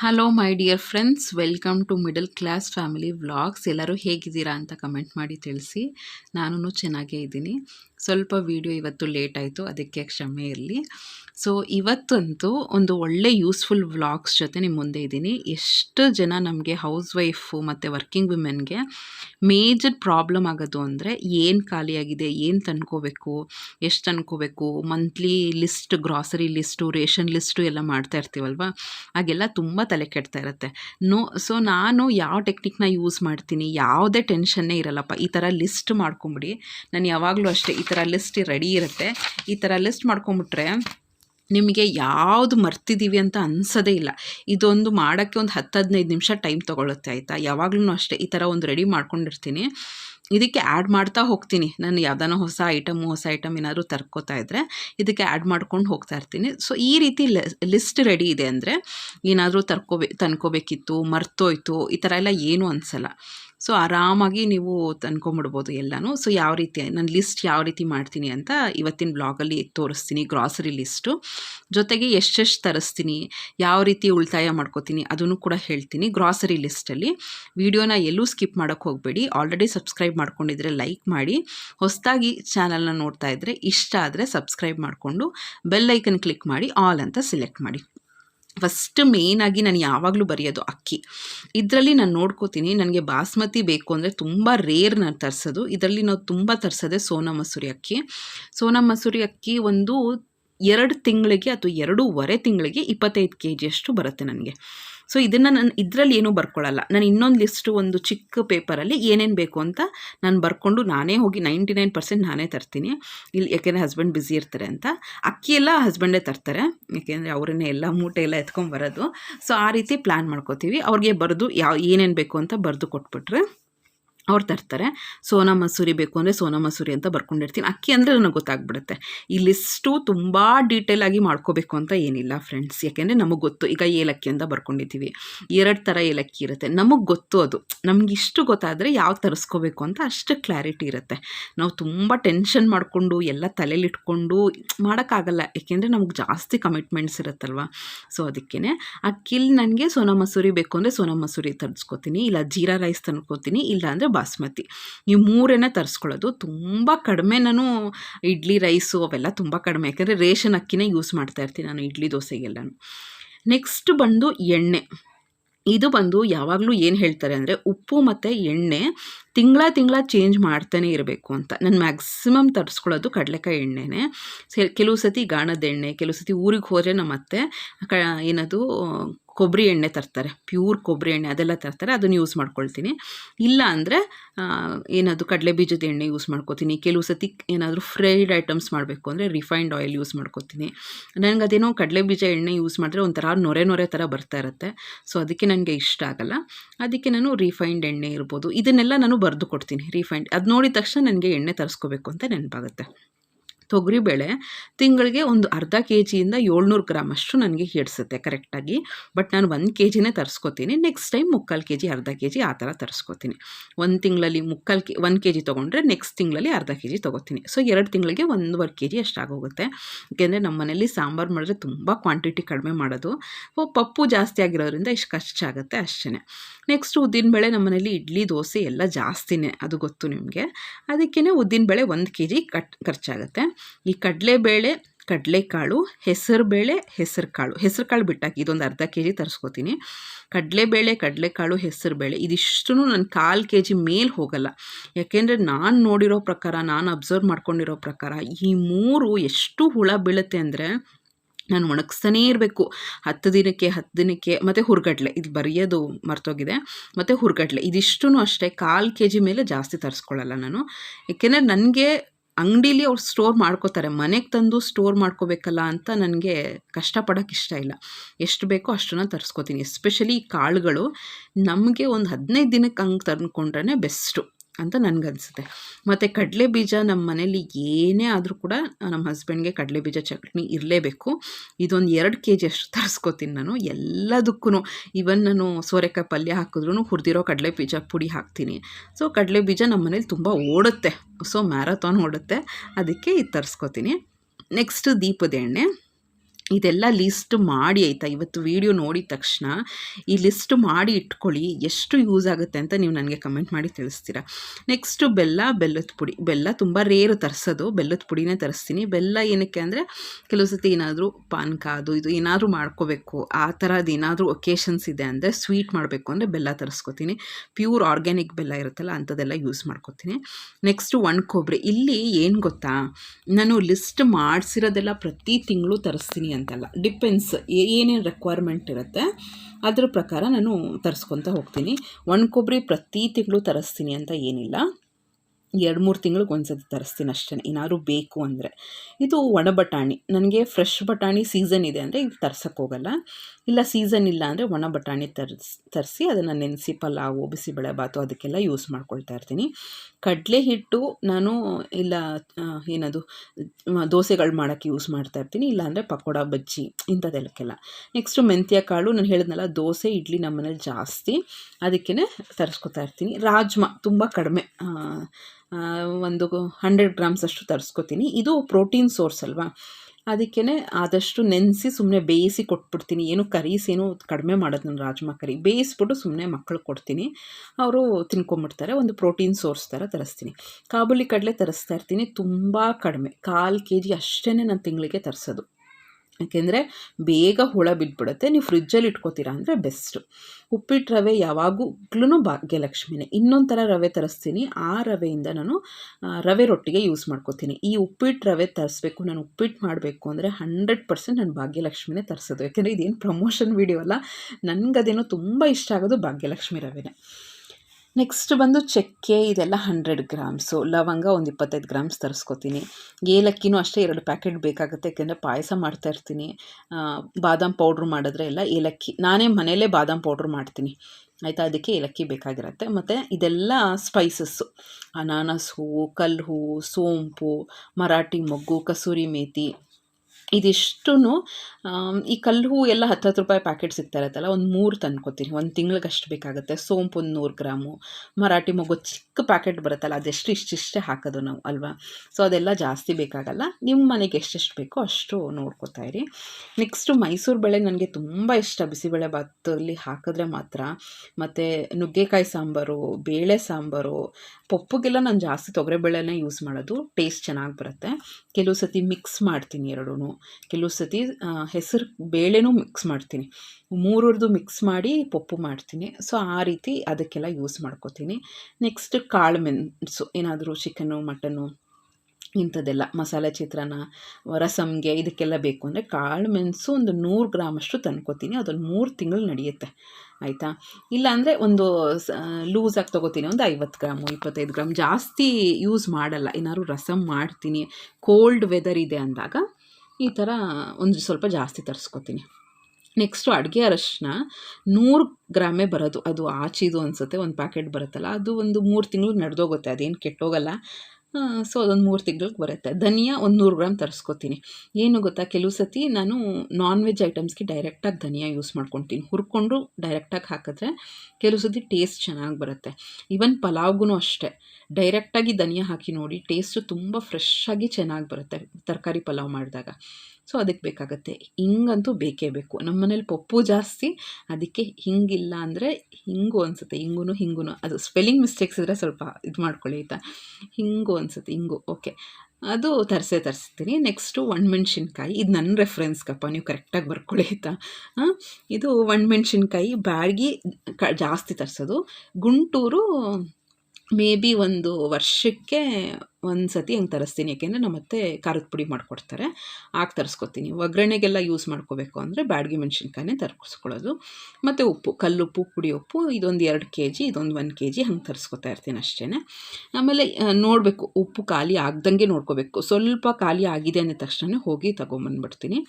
Hello my dear friends welcome to middle class family vlogs ಎಲ್ಲರೂ ಹೇಗಿದ್ದೀರಾ ಅಂತ comment ಮಾಡಿ ತಿಳಿಸಿ. ನಾನು ಚೆನ್ನಾಗೇ ಇದ್ದೀನಿ. ಸ್ವಲ್ಪ ವಿಡಿಯೋ ಇವತ್ತು ಲೇಟ್ ಆಯಿತು, ಅದಕ್ಕೆ ಕ್ಷಮೆ ಇರಲಿ. ಸೊ ಇವತ್ತಂತೂ ಒಂದು ಒಳ್ಳೆ ಯೂಸ್ಫುಲ್ ವ್ಲಾಗ್ಸ್ ಜೊತೆ ನಿಮ್ಮ ಮುಂದೆ ಇದ್ದೀನಿ. ಎಷ್ಟು ಜನ ನಮಗೆ ಹೌಸ್ ವೈಫು ಮತ್ತು ವರ್ಕಿಂಗ್ ವಿಮೆನ್ಗೆ ಮೇಜರ್ ಪ್ರಾಬ್ಲಮ್ ಆಗೋದು ಅಂದರೆ ಏನು ಖಾಲಿಯಾಗಿದೆ, ಏನು ತಂದ್ಕೋಬೇಕು, ಎಷ್ಟು ತಂದ್ಕೋಬೇಕು monthly list grocery list ration list ಎಲ್ಲ ಮಾಡ್ತಾ ಇರ್ತೀವಲ್ವ? ಹಾಗೆಲ್ಲ ತುಂಬ ತಲೆ ಕೆಡ್ತಾ ಇರುತ್ತೆ. ನೋ ಸೊ ನಾನು ಯಾವ ಟೆಕ್ನಿಕ್ನ ಯೂಸ್ ಮಾಡ್ತೀನಿ, ಯಾವುದೇ ಟೆನ್ಷನ್ನೇ ಇರಲ್ಲಪ್ಪ, ಈ ಥರ ಲಿಸ್ಟ್ ಮಾಡ್ಕೊಂಬಿಡಿ. ನಾನು ಯಾವಾಗಲೂ ಅಷ್ಟೇ ಥರ ಲಿಸ್ಟ್ ರೆಡಿ ಇರುತ್ತೆ. ಈ ಥರ ಲಿಸ್ಟ್ ಮಾಡ್ಕೊಂಬಿಟ್ರೆ ನಿಮಗೆ ಯಾವುದು ಮರ್ತಿದ್ದೀವಿ ಅಂತ ಅನ್ಸೋದೇ ಇಲ್ಲ. ಇದೊಂದು ಮಾಡೋಕ್ಕೆ ಒಂದು ಹತ್ತು ಹದಿನೈದು ನಿಮಿಷ ಟೈಮ್ ತೊಗೊಳುತ್ತೆ ಆಯಿತಾ? ಯಾವಾಗಲೂ ಅಷ್ಟೇ ಈ ಥರ ಒಂದು ರೆಡಿ ಮಾಡ್ಕೊಂಡಿರ್ತೀನಿ. ಇದಕ್ಕೆ ಆ್ಯಡ್ ಮಾಡ್ತಾ ಹೋಗ್ತೀನಿ. ನಾನು ಯಾವ್ದಾನ ಹೊಸ ಐಟಮು ಹೊಸ ಐಟಮ್ ಏನಾದರೂ ತರ್ಕೋತಾ ಇದ್ದರೆ ಇದಕ್ಕೆ ಆ್ಯಡ್ ಮಾಡ್ಕೊಂಡು ಹೋಗ್ತಾ ಇರ್ತೀನಿ. ಸೊ ಈ ರೀತಿ ಲಿಸ್ಟ್ ರೆಡಿ ಇದೆ ಅಂದರೆ ಏನಾದರೂ ತರ್ಕೋಬೇ ತಂದ್ಕೋಬೇಕಿತ್ತು ಮರ್ತೋಯ್ತು, ಈ ಥರ ಎಲ್ಲ ಏನೂ ಅನಿಸಲ್ಲ. ಸೊ ಆರಾಮಾಗಿ ನೀವು ತಂದ್ಕೊಂಬಿಡ್ಬೋದು ಎಲ್ಲನೂ. ಸೊ ಯಾವ ರೀತಿ, ನಾನು ಲಿಸ್ಟ್ ಯಾವ ರೀತಿ ಮಾಡ್ತೀನಿ ಅಂತ ಇವತ್ತಿನ ಬ್ಲಾಗಲ್ಲಿ ತೋರಿಸ್ತೀನಿ, ಗ್ರಾಸರಿ ಲಿಸ್ಟು. ಜೊತೆಗೆ ಎಷ್ಟೆಷ್ಟು ತರಿಸ್ತೀನಿ, ಯಾವ ರೀತಿ ಉಳಿತಾಯ ಮಾಡ್ಕೋತೀನಿ ಅದನ್ನು ಕೂಡ ಹೇಳ್ತೀನಿ ಗ್ರಾಸರಿ ಲಿಸ್ಟಲ್ಲಿ. ವಿಡಿಯೋನ ಎಲ್ಲೂ ಸ್ಕಿಪ್ ಮಾಡೋಕ್ಕೆ ಹೋಗಬೇಡಿ. ಆಲ್ರೆಡಿ ಸಬ್ಸ್ಕ್ರೈಬ್ ಮಾಡ್ಕೊಂಡಿದ್ರೆ ಲೈಕ್ ಮಾಡಿ. ಹೊಸದಾಗಿ ಚಾನಲ್ನ ನೋಡ್ತಾ ಇದ್ದರೆ ಇಷ್ಟ ಆದರೆ ಸಬ್ಸ್ಕ್ರೈಬ್ ಮಾಡಿಕೊಂಡು ಬೆಲ್ ಐಕನ್ ಕ್ಲಿಕ್ ಮಾಡಿ, ಆಲ್ ಅಂತ ಸಿಲೆಕ್ಟ್ ಮಾಡಿ. ಫಸ್ಟ್ ಮೇಯ್ನಾಗಿ ನಾನು ಯಾವಾಗಲೂ ಬರೆಯೋದು ಅಕ್ಕಿ. ಇದರಲ್ಲಿ ನಾನು ನೋಡ್ಕೋತೀನಿ, ನನಗೆ ಬಾಸ್ಮತಿ ಬೇಕು ಅಂದರೆ ತುಂಬ ರೇರ್ ನಾನು ತರಿಸೋದು. ಇದರಲ್ಲಿ ನಾವು ತುಂಬ ತರಿಸೋದೆ ಸೋನಾ ಮಸೂರಿ ಅಕ್ಕಿ. ಸೋನಾ ಮಸೂರಿ ಅಕ್ಕಿ ಒಂದು ಎರಡು ತಿಂಗಳಿಗೆ ಅಥವಾ ಎರಡೂವರೆ ತಿಂಗಳಿಗೆ ಇಪ್ಪತ್ತೈದು ಕೆ ಜಿಯಷ್ಟು ಬರುತ್ತೆ ನನಗೆ. ಸೊ ಇದನ್ನು ನಾನು ಇದರಲ್ಲಿ ಏನೂ ಬರ್ಕೊಳ್ಳಲ್ಲ ನಾನು ಇನ್ನೊಂದು ಲಿಸ್ಟು ಒಂದು ಚಿಕ್ಕ ಪೇಪರಲ್ಲಿ ಏನೇನು ಬೇಕು ಅಂತ ನಾನು ಬರ್ಕೊಂಡು ನಾನೇ ಹೋಗಿ ನೈಂಟಿ ನೈನ್ ಪರ್ಸೆಂಟ್ ನಾನೇ ತರ್ತೀನಿ. ಇಲ್ಲಿ ಯಾಕೆಂದರೆ ಹಸ್ಬೆಂಡ್ ಬ್ಯುಸಿ ಇರ್ತಾರೆ ಅಂತ. ಅಕ್ಕಿ ಎಲ್ಲ ಹಸ್ಬೆಂಡೇ ತರ್ತಾರೆ. ಯಾಕೆಂದರೆ ಅವರನ್ನೇ ಎಲ್ಲ ಮೂಟೆ ಎಲ್ಲ ಎತ್ಕೊಂಬರೋದು ಸೊ ಆ ರೀತಿ ಪ್ಲ್ಯಾನ್ ಮಾಡ್ಕೋತೀವಿ. ಅವ್ರಿಗೆ ಬರೆದು ಯಾವ ಏನೇನು ಬೇಕು ಅಂತ ಬರೆದು ಕೊಟ್ಬಿಟ್ರೆ. ಅವ್ರು ತರ್ತಾರೆ. ಸೋನಾ ಮಸೂರಿ ಬೇಕು ಅಂದರೆ ಸೋನಾ ಮಸೂರಿ ಅಂತ ಬರ್ಕೊಂಡಿರ್ತೀನಿ. ಅಕ್ಕಿ ಅಂದರೆ ನನಗೆ ಗೊತ್ತಾಗ್ಬಿಡುತ್ತೆ. ಈ ಲಿಸ್ಟು ತುಂಬ ಡೀಟೇಲಾಗಿ ಮಾಡ್ಕೋಬೇಕು ಅಂತ ಏನಿಲ್ಲ ಫ್ರೆಂಡ್ಸ್ ಯಾಕೆಂದರೆ ನಮಗೆ ಗೊತ್ತು. ಈಗ ಏಲಕ್ಕಿ ಅಂತ ಬರ್ಕೊಂಡಿದ್ದೀವಿ. ಎರಡು ಥರ ಏಲಕ್ಕಿ ಇರುತ್ತೆ. ನಮಗೆ ಗೊತ್ತು ಅದು. ನಮ್ಗೆ ಇಷ್ಟು ಗೊತ್ತಾದರೆ ಯಾವ ತರಿಸ್ಕೋಬೇಕು ಅಂತ ಅಷ್ಟು ಕ್ಲಾರಿಟಿ ಇರುತ್ತೆ. ನಾವು ತುಂಬ ಟೆನ್ಷನ್ ಮಾಡಿಕೊಂಡು, ಎಲ್ಲ ತಲೆಲಿಟ್ಕೊಂಡು ಮಾಡೋಕ್ಕಾಗಲ್ಲ. ಏಕೆಂದರೆ ನಮ್ಗೆ ಜಾಸ್ತಿ ಕಮಿಟ್ಮೆಂಟ್ಸ್ ಇರುತ್ತಲ್ವ? ಸೊ ಅದಕ್ಕೇ ಅಕ್ಕಿಲಿ ನನಗೆ ಸೋನಾ ಮಸೂರಿ ಬೇಕು ಅಂದರೆ ಸೋನಾ ಮಸೂರಿ ತರಿಸ್ಕೋತೀನಿ. ಇಲ್ಲ ಜೀರಾ ರೈಸ್ ತಂದ್ಕೋತೀನಿ ಇಲ್ಲ ಅಂದರೆ ಬಾಸ್ಮತಿ. ಈ ಮೂರನ್ನೇ ತರಿಸ್ಕೊಳ್ಳೋದು ತುಂಬ ಕಡಿಮೆ ನಾನು ಇಡ್ಲಿ, ರೈಸು ಅವೆಲ್ಲ ತುಂಬ ಕಡಿಮೆ. ಯಾಕಂದರೆ ರೇಷನ್ ಅಕ್ಕಿನೇ ಯೂಸ್ ಮಾಡ್ತಾ ಇರ್ತೀನಿ ನಾನು ಇಡ್ಲಿ ದೋಸೆಗೆಲ್ಲನೂ ನೆಕ್ಸ್ಟ್ ಬಂದು ಎಣ್ಣೆ. ಇದು ಬಂದು ಯಾವಾಗಲೂ ಏನು ಹೇಳ್ತಾರೆ ಅಂದರೆ ಉಪ್ಪು ಮತ್ತು ಎಣ್ಣೆ ತಿಂಗಳ ತಿಂಗಳ ಚೇಂಜ್ ಮಾಡ್ತಾನೆ ಇರಬೇಕು ಅಂತ. ನಾನು ಮ್ಯಾಕ್ಸಿಮಮ್ ತರಿಸ್ಕೊಳ್ಳೋದು ಕಡಲೆಕಾಯಿ ಎಣ್ಣೆನೇ. ಕೆಲವು ಸತಿ ಗಾಣದ ಎಣ್ಣೆ, ಕೆಲವು ಸತಿ ಊರಿಗೆ ಹೋದರೆ ನಮ್ಮ ಅತ್ತೆ ಕ, ಏನದು ಕೊಬ್ಬರಿ ಎಣ್ಣೆ ತರ್ತಾರೆ. ಪ್ಯೂರ್ ಕೊಬ್ಬರಿ ಎಣ್ಣೆ ಅದೆಲ್ಲ ತರ್ತಾರೆ. ಅದನ್ನು ಯೂಸ್ ಮಾಡ್ಕೊಳ್ತೀನಿ. ಇಲ್ಲ ಅಂದರೆ ಏನಾದರೂ ಕಡಲೆ ಬೀಜದ ಎಣ್ಣೆ ಯೂಸ್ ಮಾಡ್ಕೋತೀನಿ. ಕೆಲವು ಸತಿ ಏನಾದರೂ ಫ್ರೈಡ್ ಐಟಮ್ಸ್ ಮಾಡಬೇಕು ಅಂದರೆ ರಿಫೈನ್ಡ್ ಆಯಿಲ್ ಯೂಸ್ ಮಾಡ್ಕೋತೀನಿ. ನನಗೆ ಅದೇನೋ ಕಡಲೆ ಬೀಜ ಎಣ್ಣೆ ಯೂಸ್ ಮಾಡಿದ್ರೆ ಒಂಥರ ನೊರೆ ನೊರೆ ಥರ ಬರ್ತಾ ಇರುತ್ತೆ. ಸೊ ಅದಕ್ಕೆ ನನಗೆ ಇಷ್ಟ ಆಗಲ್ಲ. ಅದಕ್ಕೆ ನಾನು ರಿಫೈನ್ಡ್ ಎಣ್ಣೆ ಇರ್ಬೋದು. ಇದನ್ನೆಲ್ಲ ನಾನು ಬರೆದು ಕೊಡ್ತೀನಿ. ರಿಫೈನ್ಡ್ ಅದು ನೋಡಿದ ತಕ್ಷಣ ನನಗೆ ಎಣ್ಣೆ ತರಿಸ್ಕೋಬೇಕು ಅಂತ ನೆನಪಾಗುತ್ತೆ. ತೊಗರಿಬೇಳೆ ತಿಂಗಳಿಗೆ ಒಂದು ಅರ್ಧ ಕೆ ಜಿಯಿಂದ ಏಳ್ನೂರು ಗ್ರಾಮ್ ಅಷ್ಟು ನನಗೆ ಹಿಡಿಸುತ್ತೆ ಕರೆಕ್ಟಾಗಿ. ಬಟ್ ನಾನು ಒಂದು ಕೆ ಜಿನೇ ತರಿಸ್ಕೋತೀನಿ. ನೆಕ್ಸ್ಟ್ ಟೈಮ್ ಮುಕ್ಕಾಲು ಕೆ ಜಿ ಅರ್ಧ ಕೆ ಜಿ ಆ ಥರ ತರಿಸ್ಕೋತೀನಿ. ಒಂದು ತಿಂಗಳಲ್ಲಿ ಮುಕ್ಕಾಲು ಕೆ, ಒಂದು ಕೆ ಜಿ ತೊಗೊಂಡ್ರೆ ನೆಕ್ಸ್ಟ್ ತಿಂಗಳಲ್ಲಿ ಅರ್ಧ ಕೆ ಜಿ ತೊಗೋತೀನಿ. ಸೊ, ಎರಡು ತಿಂಗಳಿಗೆ ಒಂದೂವರೆ ಕೆ ಜಿ ಅಷ್ಟಾಗೋಗುತ್ತೆ ಯಾಕೆಂದರೆ ನಮ್ಮ ಮನೇಲಿ ಸಾಂಬಾರು ಮಾಡಿದ್ರೆ ತುಂಬ ಕ್ವಾಂಟಿಟಿ ಕಡಿಮೆ ಮಾಡೋದು. ಪಪ್ಪು ಜಾಸ್ತಿ ಆಗಿರೋದ್ರಿಂದ ಇಷ್ಟು ಕಷ್ಟ ಆಗುತ್ತೆ ಅಷ್ಟೇ ನೆಕ್ಸ್ಟು ಉದ್ದಿನಬೇಳೆ ನಮ್ಮ ಮನೇಲಿ ಇಡ್ಲಿ, ದೋಸೆ ಎಲ್ಲ ಜಾಸ್ತಿನೇ. ಅದು ಗೊತ್ತು ನಿಮಗೆ. ಅದಕ್ಕೇ ಉದ್ದಿನಬೇಳೆ ಒಂದು ಕೆ ಜಿ ಕಟ್, ಖರ್ಚಾಗುತ್ತೆ. ಈ ಕಡಲೆಬೇಳೆ ಕಡಲೆಕಾಳು ಹೆಸರುಬೇಳೆ ಹೆಸರು ಕಾಳು. ಹೆಸರು ಕಾಳು ಬಿಟ್ಟಾಕಿ, ಇದೊಂದು ಅರ್ಧ ಕೆ ಜಿ ತರಿಸ್ಕೊತೀನಿ ಕಡಲೆಬೇಳೆ ಕಡಲೆಕಾಳು ಹೆಸರುಬೇಳೆ ಇದಿಷ್ಟು ನನ್ನ ಕಾಲು ಕೆ ಜಿ ಮೇಲೆ ಹೋಗಲ್ಲ. ಯಾಕೆಂದರೆ ನಾನು ನೋಡಿರೋ ಪ್ರಕಾರ, ನಾನು ಅಬ್ಸರ್ವ್ ಮಾಡ್ಕೊಂಡಿರೋ ಪ್ರಕಾರ, ಈ ಮೂರು ಎಷ್ಟು ಹುಳ ಬೀಳುತ್ತೆ ಅಂದರೆ ನಾನು ಒಣಗಿಸ್ತಾನೇ ಇರಬೇಕು. ಹತ್ತು ದಿನಕ್ಕೆ ಹತ್ತು ದಿನಕ್ಕೆ, ಮತ್ತು ಹುರ್ಗಡ್ಲೆ, ಇದು ಬರೆಯೋದು ಮರ್ತೋಗಿದೆ. ಮತ್ತು ಹುರ್ಗಡ್ಲೆ ಇದಿಷ್ಟು ಅಷ್ಟೇ ಕಾಲು ಕೆ ಜಿ ಮೇಲೆ ಜಾಸ್ತಿ ತರಿಸ್ಕೊಳ್ಳಲ್ಲ ನಾನು. ಏಕೆಂದರೆ ನನಗೆ ಅಂಗಡೀಲಿ ಅವ್ರು ಸ್ಟೋರ್ ಮಾಡ್ಕೋತಾರೆ. ಮನೆಗೆ ತಂದು ಸ್ಟೋರ್ ಮಾಡ್ಕೋಬೇಕಲ್ಲ ಅಂತ ನನಗೆ ಕಷ್ಟಪಡೋಕೆ ಇಷ್ಟ ಇಲ್ಲ. ಎಷ್ಟು ಬೇಕೋ ಅಷ್ಟನ್ನು ತರಿಸ್ಕೋತೀನಿ. ಎಸ್ಪೆಷಲಿ ಕಾಳುಗಳು ನಮಗೆ ಒಂದು ಹದಿನೈದು ದಿನಕ್ಕೆ ಹಂಗೆ ತಂದುಕೊಂಡ್ರೆ ಬೆಸ್ಟು ಅಂತ ನನಗನ್ಸುತ್ತೆ. ಮತ್ತು ಕಡಲೆ ಬೀಜ ನಮ್ಮ ಮನೇಲಿ ಏನೇ ಆದರೂ ಕೂಡ ನಮ್ಮ ಹಸ್ಬೆಂಡ್ಗೆ ಕಡಲೆ ಬೀಜ ಚಟ್ನಿ ಇರಲೇಬೇಕು. ಇದೊಂದು ಎರಡು ಕೆ ಜಿ ಅಷ್ಟು ತರಿಸ್ಕೋತೀನಿ ನಾನು. ಎಲ್ಲದಕ್ಕೂ ಇವನ್ ನಾನು ಸೋರೆಕಾಯಿ ಪಲ್ಯ ಹಾಕಿದ್ರೂ ಹುರಿದಿರೋ ಕಡಲೆ ಬೀಜ ಪುಡಿ ಹಾಕ್ತೀನಿ. ಸೊ, ಕಡಲೆ ಬೀಜ ನಮ್ಮ ಮನೇಲಿ ತುಂಬ ಓಡುತ್ತೆ. ಸೊ, ಮ್ಯಾರಥಾನ್ ಓಡುತ್ತೆ. ಅದಕ್ಕೆ ಇದು ತರಿಸ್ಕೋತೀನಿ. ನೆಕ್ಸ್ಟ್ ದೀಪದ ಎಣ್ಣೆ. ಇದೆಲ್ಲ ಲಿಸ್ಟ್ ಮಾಡಿ ಆಯಿತಾ? ಇವತ್ತು ವಿಡಿಯೋ ನೋಡಿದ ತಕ್ಷಣ ಈ ಲಿಸ್ಟ್ ಮಾಡಿ ಇಟ್ಕೊಳ್ಳಿ, ಎಷ್ಟು ಯೂಸ್ ಆಗುತ್ತೆ ಅಂತ ನೀವು ನನಗೆ ಕಮೆಂಟ್ ಮಾಡಿ ತಿಳಿಸ್ತೀರಾ? ನೆಕ್ಸ್ಟು ಬೆಲ್ಲ, ಬೆಲ್ಲದ ಪುಡಿ. ಬೆಲ್ಲ ತುಂಬ ರೇರು ತರಿಸೋದು. ಬೆಲ್ಲದ ಪುಡಿನೇ ತರಿಸ್ತೀನಿ. ಬೆಲ್ಲ ಏನಕ್ಕೆ ಅಂದರೆ ಕೆಲವು ಸತಿ ಏನಾದರೂ ಪಾನಕ ಅದು ಇದು ಏನಾದರೂ ಮಾಡ್ಕೋಬೇಕು. ಆ ಥರದ್ದು ಏನಾದರೂ ಒಕೇಶನ್ಸ್ ಇದೆ ಅಂದರೆ ಸ್ವೀಟ್ ಮಾಡಬೇಕು ಅಂದರೆ ಬೆಲ್ಲ ತರಿಸ್ಕೊತೀನಿ. ಪ್ಯೂರ್ ಆರ್ಗ್ಯಾನಿಕ್ ಬೆಲ್ಲ ಇರುತ್ತಲ್ಲ ಅಂಥದ್ದೆಲ್ಲ ಯೂಸ್ ಮಾಡ್ಕೊತೀನಿ. ನೆಕ್ಸ್ಟು ಒಣ ಕೊಬ್ಬರಿ ಇಲ್ಲಿ ಏನು ಗೊತ್ತಾ? ನಾನು ಲಿಸ್ಟ್ ಮಾಡಿಸಿರೋದೆಲ್ಲ ಪ್ರತಿ ತಿಂಗಳು ತರಿಸ್ತೀನಿ ಅಂತಲ್ಲ. ಡಿಪೆನ್ಸ್ ಏನೇನು ರಿಕ್ವೈರ್ಮೆಂಟ್ ಇರುತ್ತೆ, ಅದ್ರ ಪ್ರಕಾರ ನಾನು ತರಿಸ್ಕೊತ ಹೋಗ್ತೀನಿ. ಒಣ ಕೊಬ್ಬರಿ ಪ್ರತಿ ತಿಂಗಳು ತರಿಸ್ತೀನಿ ಅಂತ ಏನಿಲ್ಲ. ಎರಡು ಮೂರು ತಿಂಗಳಿಗೆ ಒಂದು ಸತಿ ತರಿಸ್ತೀನಿ ಅಷ್ಟೇ ಏನಾದರೂ ಬೇಕು ಅಂದರೆ. ಇದು ಒಣ ಬಟಾಣಿ. ನನಗೆ ಫ್ರೆಶ್ ಬಟಾಣಿ ಸೀಸನ್ ಇದೆ ಅಂದರೆ ಇದು ತರ್ಸೋಕ್ಕೆ ಹೋಗಲ್ಲ. ಇಲ್ಲ ಸೀಸನ್ ಇಲ್ಲ ಅಂದರೆ ಒಣ ಬಟಾಣಿ ತರಿಸ್, ತರಿಸಿ ಅದನ್ನು ನೆನೆಸಿ ಪಲಾವು ಬಿಸಿಬೇಳೆಬಾತು ಅದಕ್ಕೆಲ್ಲ ಯೂಸ್ ಮಾಡ್ಕೊಳ್ತಾ ಇರ್ತೀನಿ. ಕಡಲೆ ಹಿಟ್ಟು ನಾನು ಇಲ್ಲ ಏನದು ದೋಸೆಗಳು ಮಾಡೋಕ್ಕೆ ಯೂಸ್ ಮಾಡ್ತಾ ಇರ್ತೀನಿ. ಇಲ್ಲಾಂದರೆ ಪಕೋಡ, ಬಜ್ಜಿ ಇಂಥದ್ದೆಲ್ಲಕ್ಕೆಲ್ಲ. ನೆಕ್ಸ್ಟು ಮೆಂತ್ಯ ಕಾಳು ನಾನು ಹೇಳಿದ್ನಲ್ಲ ದೋಸೆ, ಇಡ್ಲಿ ನಮ್ಮನೇಲಿ ಜಾಸ್ತಿ. ಅದಕ್ಕೇ ತರಿಸ್ಕೊತಾ ಇರ್ತೀನಿ. ರಾಜ್ಮಾ ತುಂಬ ಕಡಿಮೆ ಒಂದು ಹಂಡ್ರೆಡ್ ಗ್ರಾಮ್ಸ್ ಅಷ್ಟು ತರಿಸ್ಕೊತೀನಿ. ಇದು ಪ್ರೋಟೀನ್ ಸೋರ್ಸ್ ಅಲ್ವಾ? ಅದಕ್ಕೇ ಆದಷ್ಟು ನೆನೆಸಿ ಸುಮ್ಮನೆ ಬೇಯಿಸಿ ಕೊಟ್ಬಿಡ್ತೀನಿ. ಏನು ಕರೀಸ್ ಏನು ಕಡಿಮೆ ಮಾಡೋದು ನಾನು ರಾಜ್ಮಾ ಕರಿ. ಬೇಯಿಸ್ಬಿಟ್ಟು ಸುಮ್ಮನೆ ಮಕ್ಕಳು ಕೊಡ್ತೀನಿ. ಅವರು ತಿನ್ಕೊಂಬಿಡ್ತಾರೆ. ಒಂದು ಪ್ರೋಟೀನ್ ಸೋರ್ಸ್ ಥರ ತರಿಸ್ತೀನಿ. ಕಾಬೂಲಿ ಕಡಲೆ ತರಿಸ್ತಾ ಇರ್ತೀನಿ. ತುಂಬ ಕಡಿಮೆ. ಕಾಲು ಕೆ ಜಿ ಅಷ್ಟೇ ನಾನು ತಿಂಗಳಿಗೆ ತರಿಸೋದು. ಯಾಕೆಂದರೆ ಬೇಗ ಹುಳ ಬಿದ್ದುಬಿಡುತ್ತೆ ನೀವು ಫ್ರಿಜ್ಜಲ್ಲಿ ಇಟ್ಕೋತೀರಾ ಅಂದರೆ ಬೆಸ್ಟು ಉಪ್ಪಿಟ್ಟು ರವೆ ಯಾವಾಗಲೂ ಭಾಗ್ಯಲಕ್ಷ್ಮಿನೇ. ಇನ್ನೊಂದು ಥರ ರವೆ ತರಿಸ್ತೀನಿ, ಆ ರವೆಯಿಂದ ನಾನು ರವೆ ರೊಟ್ಟಿಗೆ ಯೂಸ್ ಮಾಡ್ಕೋತೀನಿ. ಈ ಉಪ್ಪಿಟ್ಟು ರವೆ ತರಿಸ್ಬೇಕು, ನಾನು ಉಪ್ಪಿಟ್ಟು ಮಾಡಬೇಕು ಅಂದರೆ ಹಂಡ್ರೆಡ್ ಪರ್ಸೆಂಟ್ ನಾನು ಭಾಗ್ಯಲಕ್ಷ್ಮಿನೇ ತರಿಸೋದು. ಯಾಕೆಂದರೆ ಇದೇನು ಪ್ರಮೋಷನ್ ವೀಡಿಯೋ ಅಲ್ಲ, ನನಗದೇನೋ ತುಂಬ ಇಷ್ಟ ಆಗೋದು ಭಾಗ್ಯಲಕ್ಷ್ಮಿ ರವೆನೇ. ನೆಕ್ಸ್ಟ್ ಬಂದು ಚಕ್ಕೆ, ಇದೆಲ್ಲ ಹಂಡ್ರೆಡ್ ಗ್ರಾಮ್ಸು ಲವಂಗ ಒಂದು ಇಪ್ಪತ್ತೈದು ಗ್ರಾಮ್ಸ್ ತರಿಸ್ಕೊತೀನಿ. ಏಲಕ್ಕಿನೂ ಅಷ್ಟೇ ಎರಡು ಪ್ಯಾಕೆಟ್ ಬೇಕಾಗುತ್ತೆ. ಯಾಕೆಂದರೆ ಪಾಯಸ ಮಾಡ್ತಾ ಇರ್ತೀನಿ. ಬಾದಾಮ್ ಪೌಡ್ರ್ ಮಾಡಿದ್ರೆ ಎಲ್ಲ ಏಲಕ್ಕಿ. ನಾನೇ ಮನೆಯಲ್ಲೇ ಬಾದಾಮ್ ಪೌಡ್ರ್ ಮಾಡ್ತೀನಿ. ಆಯಿತಾ? ಅದಕ್ಕೆ ಏಲಕ್ಕಿ ಬೇಕಾಗಿರುತ್ತೆ. ಮತ್ತು ಇದೆಲ್ಲ ಸ್ಪೈಸಸ್ಸು ಅನಾನಸ್ ಹೂವು ಕಲ್ಲು ಹೂವು ಸೋಂಪು, ಮರಾಠಿ ಮೊಗ್ಗು, ಕಸೂರಿ ಮೇಥಿ ಇದಿಷ್ಟು ಈ ಕಲ್ಲು ಹೂ ಎಲ್ಲ ಹತ್ತು ಹತ್ತು ರೂಪಾಯಿ ಪ್ಯಾಕೆಟ್ ಸಿಗ್ತಾ ಇರುತ್ತಲ್ಲ ಒಂದು ಮೂರು ತಂದ್ಕೊತೀನಿ, ಒಂದು ತಿಂಗ್ಳಿಗೆ ಅಷ್ಟು ಬೇಕಾಗುತ್ತೆ. ಸೋಂಪು ಒಂದು ನೂರು ಗ್ರಾಮು. ಮರಾಠಿ ಮಗು ಚಿಕ್ಕ ಪ್ಯಾಕೆಟ್ ಬರುತ್ತಲ್ಲ, ಅದೆಷ್ಟು ಇಷ್ಟಿಷ್ಟೇ ಹಾಕೋದು ನಾವು, ಅಲ್ವಾ? ಸೊ ಅದೆಲ್ಲ ಜಾಸ್ತಿ ಬೇಕಾಗಲ್ಲ. ನಿಮ್ಮ ಮನೆಗೆ ಎಷ್ಟೆಷ್ಟು ಬೇಕೋ ಅಷ್ಟು ನೋಡ್ಕೋತಾ ಇರಿ. ನೆಕ್ಸ್ಟು ಮೈಸೂರು ಬೇಳೆ ನನಗೆ ತುಂಬ ಇಷ್ಟ. ಬಿಸಿಬೇಳೆ ಭಾತಲ್ಲಿ ಹಾಕಿದ್ರೆ ಮಾತ್ರ. ಮತ್ತು ನುಗ್ಗೆಕಾಯಿ ಸಾಂಬಾರು, ಬೇಳೆ ಸಾಂಬಾರು ಪಪ್ಪುಗೆಲ್ಲ ನಾನು ಜಾಸ್ತಿ ತೊಗರಿಬೇಳೆನೇ ಯೂಸ್ ಮಾಡೋದು. ಟೇಸ್ಟ್ ಚೆನ್ನಾಗಿ ಬರುತ್ತೆ. ಕೆಲವು ಸತಿ ಮಿಕ್ಸ್ ಮಾಡ್ತೀನಿ ಎರಡೂ ಕೆಲವು ಸತಿ ಹೆಸರು ಬೇಳೆನೂ ಮಿಕ್ಸ್ ಮಾಡ್ತೀನಿ. ಮೂರರದು ಮಿಕ್ಸ್ ಮಾಡಿ ಪಪ್ಪು ಮಾಡ್ತೀನಿ. ಸೊ ಆ ರೀತಿ ಅದಕ್ಕೆಲ್ಲ ಯೂಸ್ ಮಾಡ್ಕೋತೀನಿ. ನೆಕ್ಸ್ಟ್ ಕಾಳು ಮೆಣಸು, ಏನಾದರೂ ಚಿಕನ್ನು ಮಟನ್ನು ಇಂಥದ್ದೆಲ್ಲ, ಮಸಾಲೆ ಚಿತ್ರಾನ್ನ ರಸಮ್ಗೆ ಇದಕ್ಕೆಲ್ಲ ಬೇಕು ಅಂದರೆ ಕಾಳು ಮೆಣಸು ಒಂದು ನೂರು ಗ್ರಾಮಷ್ಟು ತಂದ್ಕೋತೀನಿ. ಅದೊಂದು ಮೂರು ತಿಂಗಳು ನಡೆಯುತ್ತೆ. ಆಯಿತಾ? ಇಲ್ಲಾಂದರೆ ಒಂದು ಲೂಸಾಗಿ ತೊಗೋತೀನಿ. ಒಂದು ಐವತ್ತು ಗ್ರಾಮು, ಇಪ್ಪತ್ತೈದು ಗ್ರಾಮ್ ಜಾಸ್ತಿ ಯೂಸ್ ಮಾಡಲ್ಲ. ಏನಾದ್ರು ರಸಮ್ ಮಾಡ್ತೀನಿ. ಕೋಲ್ಡ್ ವೆದರ್ ಇದೆ ಅಂದಾಗ ಈ ಥರ ಒಂದು ಸ್ವಲ್ಪ ಜಾಸ್ತಿ ತರಿಸ್ಕೊತೀನಿ. ನೆಕ್ಸ್ಟು ಅಡುಗೆ ಅರಶಿನ ನೂರು ಗ್ರಾಮೇ ಬರೋದು. ಅದು ಆಚಿದು ಅನಿಸುತ್ತೆ. ಒಂದು ಪ್ಯಾಕೆಟ್ ಬರುತ್ತಲ್ಲ. ಅದು ಒಂದು ಮೂರು ತಿಂಗಳು ನಡೆದೋಗುತ್ತೆ. ಅದೇನು ಕೆಟ್ಟೋಗಲ್ಲ. ಸೊ ಅದೊಂದು ಮೂರು ತಿಂಗಳಿಗೆ ಬರುತ್ತೆ. ಧನಿಯಾ ಒಂದು ನೂರು ಗ್ರಾಮ್ ತರಿಸ್ಕೊತೀನಿ. ಏನು ಗೊತ್ತಾ, ಕೆಲವು ಸತಿ ನಾನು ನಾನ್ ವೆಜ್ ಐಟಮ್ಸ್ಗೆ ಡೈರೆಕ್ಟಾಗಿ ಧನಿಯಾ ಯೂಸ್ ಮಾಡ್ಕೊತೀನಿ. ಹುರ್ಕೊಂಡು ಡೈರೆಕ್ಟಾಗಿ ಹಾಕಿದ್ರೆ ಕೆಲವು ಸತಿ ಟೇಸ್ಟ್ ಚೆನ್ನಾಗಿ ಬರುತ್ತೆ. ಈವನ್ ಪಲಾವ್ಗೂ ಅಷ್ಟೇ. ಡೈರೆಕ್ಟಾಗಿ ಧನಿಯಾ ಹಾಕಿ ನೋಡಿ ಟೇಸ್ಟು ತುಂಬ ಫ್ರೆಶ್ಶಾಗಿ ಚೆನ್ನಾಗಿ ಬರುತ್ತೆ ತರಕಾರಿ ಪಲಾವ್ ಮಾಡಿದಾಗ. ಸೊ ಅದಕ್ಕೆ ಬೇಕಾಗುತ್ತೆ. ಹಿಂಗಂತೂ ಬೇಕೇ ಬೇಕು. ನಮ್ಮ ಮನೇಲಿ ಪಪ್ಪು ಜಾಸ್ತಿ, ಅದಕ್ಕೆ ಹಿಂಗಿಲ್ಲ ಅಂದರೆ ಹಿಂಗು ಅನಿಸುತ್ತೆ. ಹಿಂಗೂ ಹಿಂಗೂ ಅದು ಸ್ಪೆಲ್ಲಿಂಗ್ ಮಿಸ್ಟೇಕ್ಸ್ ಇದ್ದರೆ ಸ್ವಲ್ಪ ಇದು ಮಾಡ್ಕೊಳ್ಳಿ ಆಯಿತಾ? ಹಿಂಗು ಅನಿಸುತ್ತೆ ಹಿಂಗು. ಓಕೆ ಅದು ತರಿಸೇ ತರಿಸ್ತೀನಿ. ನೆಕ್ಸ್ಟು ಒಣಮೆಣ್ಸಿನ್ಕಾಯಿ ಇದು ನನ್ನ ರೆಫ್ರೆನ್ಸ್ಗಪ್ಪ ನೀವು ಕರೆಕ್ಟಾಗಿ ಬರ್ಕೊಳ್ಳಿ ಆಯಿತಾ? ಇದು ಒಣಮೆಣ್ಸಿನ್ಕಾಯಿ ಬ್ಯಾಡ್ಗಿ ಕ, ಜಾಸ್ತಿ ತರಿಸೋದು. ಗುಂಟೂರು ಮೇ ಬಿ ಒಂದು ವರ್ಷಕ್ಕೆ ಒಂದು ಸತಿ ಹಂಗೆ ತರಿಸ್ತೀನಿ, ಯಾಕೆಂದರೆ ನಮ್ಮ ಅತ್ತೆ ಖಾರದ ಪುಡಿ ಮಾಡಿಕೊಡ್ತಾರೆ. ಆಗ ತರಿಸ್ಕೊತೀನಿ. ಒಗ್ಗರಣೆಗೆಲ್ಲ ಯೂಸ್ ಮಾಡ್ಕೋಬೇಕು ಅಂದರೆ ಬ್ಯಾಡ್ಗೆ ಮೆಣಸಿನ್ಕಾಯಿನೇ ತರಿಸ್ಕೊಳ್ಳೋದು. ಮತ್ತು ಉಪ್ಪು ಕಲ್ಲುಪ್ಪು ಪುಡಿ ಉಪ್ಪು, ಇದೊಂದು ಎರಡು ಕೆ ಜಿ ಇದೊಂದು ಒಂದು ಕೆ ಜಿ ಹಂಗೆ ತರಿಸ್ಕೊತಾ ಇರ್ತೀನಿ ಅಷ್ಟೇ ಆಮೇಲೆ ನೋಡಬೇಕು, ಉಪ್ಪು ಖಾಲಿ ಆಗ್ದಂಗೆ ನೋಡ್ಕೋಬೇಕು. ಸ್ವಲ್ಪ ಖಾಲಿ ಆಗಿದೆ ಅಂದ ತಕ್ಷಣ ಹೋಗಿ ತೊಗೊಂಬಂದ್ಬಿಡ್ತೀನಿ.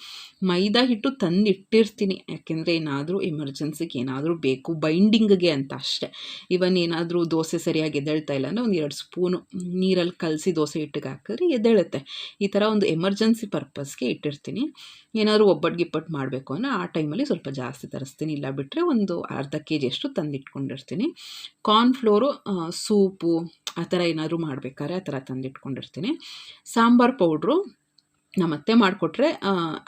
ಮೈದಾ ಹಿಟ್ಟು ತಂದು ಇಟ್ಟಿರ್ತೀನಿ ಯಾಕೆಂದರೆ ಏನಾದರೂ ಎಮರ್ಜೆನ್ಸಿಗೆ ಏನಾದರೂ ಬೇಕು, ಬೈಂಡಿಂಗ್ಗೆ ಅಂತ ಅಷ್ಟೇ. ಇವನ್ ಏನಾದರೂ ದೋಸೆ ಸರಿಯಾಗಿ ಎದ್ದೇಳ್ತಾ ಇಲ್ಲ ಅಂದರೆ ಒಂದು ಎರಡು ಸ್ಪೂನು ನೀರಲ್ಲಿ ಕಲಸಿ ದೋಸೆ ಹಿಟ್ಟಿಗೆ ಹಾಕಿದ್ರೆ ಎದ್ದೇಳುತ್ತೆ. ಈ ಥರ ಒಂದು ಎಮರ್ಜೆನ್ಸಿ ಪರ್ಪಸ್ಗೆ ಇಟ್ಟಿರ್ತೀನಿ. ಏನಾದರೂ ಒಬ್ಬಟ್ಟು ಗಿಪ್ಪಟ್ಟು ಮಾಡಬೇಕು ಅಂದರೆ ಆ ಟೈಮಲ್ಲಿ ಸ್ವಲ್ಪ ಜಾಸ್ತಿ ತರಿಸ್ತೀನಿ. ಇಲ್ಲ ಬಿಟ್ಟರೆ ಒಂದು ಅರ್ಧ ಕೆ ಜಿಯಷ್ಟು ತಂದಿಟ್ಕೊಂಡಿರ್ತೀನಿ. ಕಾರ್ನ್ಫ್ಲೋರು ಸೂಪು, ಆ ಥರ ಏನಾದರೂ ಮಾಡಬೇಕಾದ್ರೆ ಆ ಥರ ತಂದಿಟ್ಕೊಂಡಿರ್ತೀನಿ. ಸಾಂಬಾರು ಪೌಡ್ರು ನಮ್ಮ ಅತ್ತೆ ಮಾಡಿಕೊಟ್ರೆ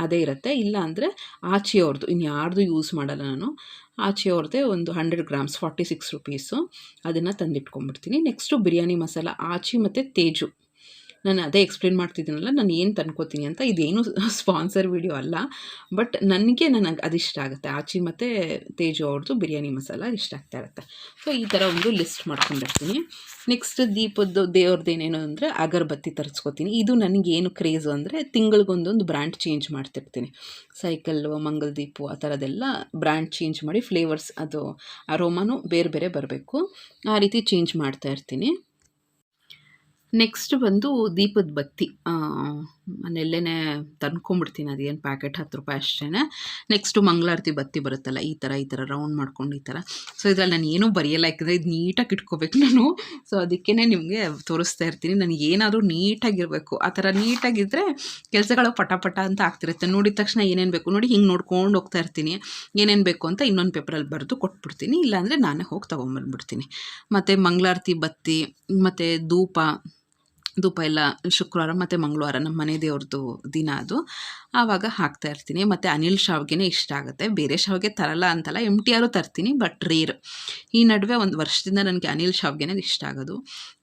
ಅದೇ ಇರುತ್ತೆ. ಇಲ್ಲ ಅಂದರೆ ಆಚೆಯವ್ರದ್ದು ಇನ್ನು ಯಾರ್ದು ಯೂಸ್ ಮಾಡಲ್ಲ ನಾನು ಆಚೆಯವ್ರದ್ದೇ ಒಂದು hundred grams, forty six rupees ಅದನ್ನು ತಂದಿಟ್ಕೊಂಡ್ಬಿಡ್ತೀನಿ ನೆಕ್ಸ್ಟು ಬಿರಿಯಾನಿ ಮಸಾಲ, ಆಚಿ ಮತ್ತು ತೇಜು. ನಾನು ಅದೇ ಎಕ್ಸ್ಪ್ಲೇನ್ ಮಾಡ್ತಿದ್ದೀನಲ್ಲ, ನಾನು ಏನು ತಂದ್ಕೋತೀನಿ ಅಂತ ಇದೇನು ಸ್ಪಾನ್ಸರ್ ವಿಡಿಯೋ ಅಲ್ಲ ಬಟ್ ನನಗೆ ನನಗೆ ಅದಿಷ್ಟ ಆಗುತ್ತೆ. ಆಚಿ ಮತ್ತು ತೇಜು ಅವ್ರದ್ದು ಬಿರಿಯಾನಿ ಮಸಾಲ ಇಷ್ಟ ಆಗ್ತಾ ಇರುತ್ತೆ. ಸೊ ಈ ಥರ ಒಂದು ಲಿಸ್ಟ್ ಮಾಡ್ಕೊಂಡಿರ್ತೀನಿ ನೆಕ್ಸ್ಟ್ ದೀಪದ್ದು ದೇವ್ರದ್ದೇನೇನು ಅಂದರೆ ಅಗರಬತ್ತಿ ತರಿಸ್ಕೋತೀನಿ. ಇದು ನನಗೇನು ಕ್ರೇಜು ಅಂದರೆ ತಿಂಗಳಿಗೊಂದೊಂದು ಬ್ರ್ಯಾಂಡ್ ಚೇಂಜ್ ಮಾಡ್ತಿರ್ತೀನಿ. ಸೈಕಲ್ಲು ಮಂಗಲ್ ದೀಪು ಆ ಥರದ್ದೆಲ್ಲ ಬ್ರ್ಯಾಂಡ್ ಚೇಂಜ್ ಮಾಡಿ ಫ್ಲೇವರ್ಸ್ ಅದು ಅರೋಮಾನು ಬೇರೆ ಬೇರೆ ಬರಬೇಕು. ಆ ರೀತಿ ಚೇಂಜ್ ಮಾಡ್ತಾ ಇರ್ತೀನಿ. ನೆಕ್ಸ್ಟ್ ಬಂದು ದೀಪದ ಬತ್ತಿ ಮನೆಯಲ್ಲೇ ತಂದ್ಕೊಂಡ್ಬಿಡ್ತೀನಿ. ಅದೇನು ಪ್ಯಾಕೆಟ್ ಹತ್ತು ರೂಪಾಯಿ ಅಷ್ಟೇ ನೆಕ್ಸ್ಟು ಮಂಗಳಾರತಿ ಬತ್ತಿ ಬರುತ್ತಲ್ಲ, ಈ ಥರ ಈ ಥರ ರೌಂಡ್ ಮಾಡ್ಕೊಂಡು ಈ ಥರ ಸೊ ಇದ್ರಲ್ಲಿ ನಾನು ಏನೂ ಬರೆಯಲ್ಲ, ಯಾಕಂದರೆ ಇದು ನೀಟಾಗಿ ಇಟ್ಕೋಬೇಕು ನಾನು. ಸೊ ಅದಕ್ಕೇ ನಿಮಗೆ ತೋರಿಸ್ತಾ ಇರ್ತೀನಿ. ನನಗೆ ಏನಾದರೂ ನೀಟಾಗಿರಬೇಕು. ಆ ಥರ ನೀಟಾಗಿದ್ದರೆ ಕೆಲಸಗಳು ಪಟ ಪಟ ಅಂತ ಆಗ್ತಿರುತ್ತೆ. ನೋಡಿದ ತಕ್ಷಣ ಏನೇನು ಬೇಕು ನೋಡಿ ಹಿಂಗೆ ನೋಡ್ಕೊಂಡು ಹೋಗ್ತಾ ಇರ್ತೀನಿ. ಏನೇನು ಬೇಕು ಅಂತ ಇನ್ನೊಂದು ಪೇಪರಲ್ಲಿ ಬರೆದು ಕೊಟ್ಬಿಡ್ತೀನಿ. ಇಲ್ಲಾಂದರೆ ನಾನೇ ಹೋಗಿ ತೊಗೊಂಬಂದ್ಬಿಡ್ತೀನಿ. ಮತ್ತು ಮಂಗಳಾರತಿ ಬತ್ತಿ ಮತ್ತು ಧೂಪ ಧೂಪ ಎಲ್ಲ ಶುಕ್ರವಾರ ಮತ್ತು ಮಂಗಳವಾರ ನಮ್ಮ ಮನೆ ದೇವ್ರದ್ದು ದಿನ ಅದು. ಆವಾಗ ಹಾಕ್ತಾ ಇರ್ತೀನಿ. ಮತ್ತು ಅನಿಲ್ ಶಾವ್ಗೆನೇ ಇಷ್ಟ ಆಗುತ್ತೆ. ಬೇರೆ ಶಾವಿಗೆ ತರಲ್ಲ ಅಂತಲ್ಲ ಎಂ ಟಿ ಆರು ತರ್ತೀನಿ ಬಟ್ ರೇರ್ ಈ ನಡುವೆ ಒಂದು ವರ್ಷದಿಂದ ನನಗೆ ಅನಿಲ್ ಶಾವ್ಗೆನೇ ಇಷ್ಟ ಆಗೋದು.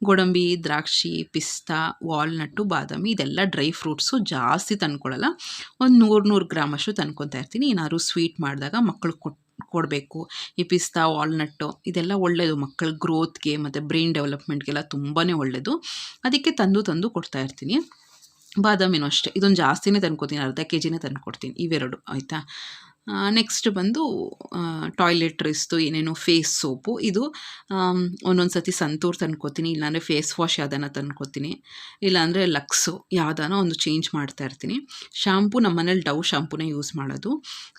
ಗೋಡಂಬಿ, ದ್ರಾಕ್ಷಿ, ಪಿಸ್ತಾ, ವಾಲ್ನಟ್ಟು, ಬಾದಾಮಿ ಇದೆಲ್ಲ ಡ್ರೈ ಫ್ರೂಟ್ಸು ಜಾಸ್ತಿ ತಂದ್ಕೊಳ್ಳಲ್ಲ ಒಂದು ನೂರು ನೂರು ಗ್ರಾಮಷ್ಟು ತಂದ್ಕೊತಾ ಇರ್ತೀನಿ. ಏನಾದ್ರು ಸ್ವೀಟ್ ಮಾಡಿದಾಗ ಮಕ್ಕಳು ಕೊಟ್ಟು ಕೊಡಬೇಕು. ಈ ಪಿಸ್ತಾ, ವಾಲ್ನಟ್ಟು ಇದೆಲ್ಲ ಒಳ್ಳೆಯದು ಮಕ್ಕಳ ಗ್ರೋತ್ಗೆ ಮತ್ತು ಬ್ರೈನ್ ಡೆವಲಪ್ಮೆಂಟ್ಗೆಲ್ಲ ತುಂಬಾ ಒಳ್ಳೆಯದು ಅದಕ್ಕೆ ತಂದು ತಂದು ಕೊಡ್ತಾ ಇರ್ತೀನಿ. ಬಾದಾಮಿನೂ ಅಷ್ಟೇ. ಇದೊಂದು ಜಾಸ್ತಿನೇ ತಂದ್ಕೊತೀನಿ ಅರ್ಧ ಕೆ ಜಿನೇ ತಂದು ಕೊಡ್ತೀನಿ ಇವೆರಡು, ಆಯಿತಾ? ನೆಕ್ಸ್ಟ್ ಬಂದು ಟಾಯ್ಲೆಟ್ರಿಸ್ದು ಏನೇನು ಫೇಸ್ ಸೋಪು ಇದು ಒಂದೊಂದು ಸತಿ ಸಂತೂರ್ ತಂದ್ಕೋತೀನಿ, ಇಲ್ಲಾಂದರೆ ಫೇಸ್ ವಾಶ್ ಯಾವ್ದಾನ ತಂದ್ಕೋತೀನಿ, ಇಲ್ಲಾಂದರೆ ಲಕ್ಸು ಯಾವ್ದಾನ ಒಂದು ಚೇಂಜ್ ಮಾಡ್ತಾ ಇರ್ತೀನಿ. ಶ್ಯಾಂಪು ನಮ್ಮ ಮನೇಲಿ ಡವ್ ಶಾಂಪೂನೇ ಯೂಸ್ ಮಾಡೋದು.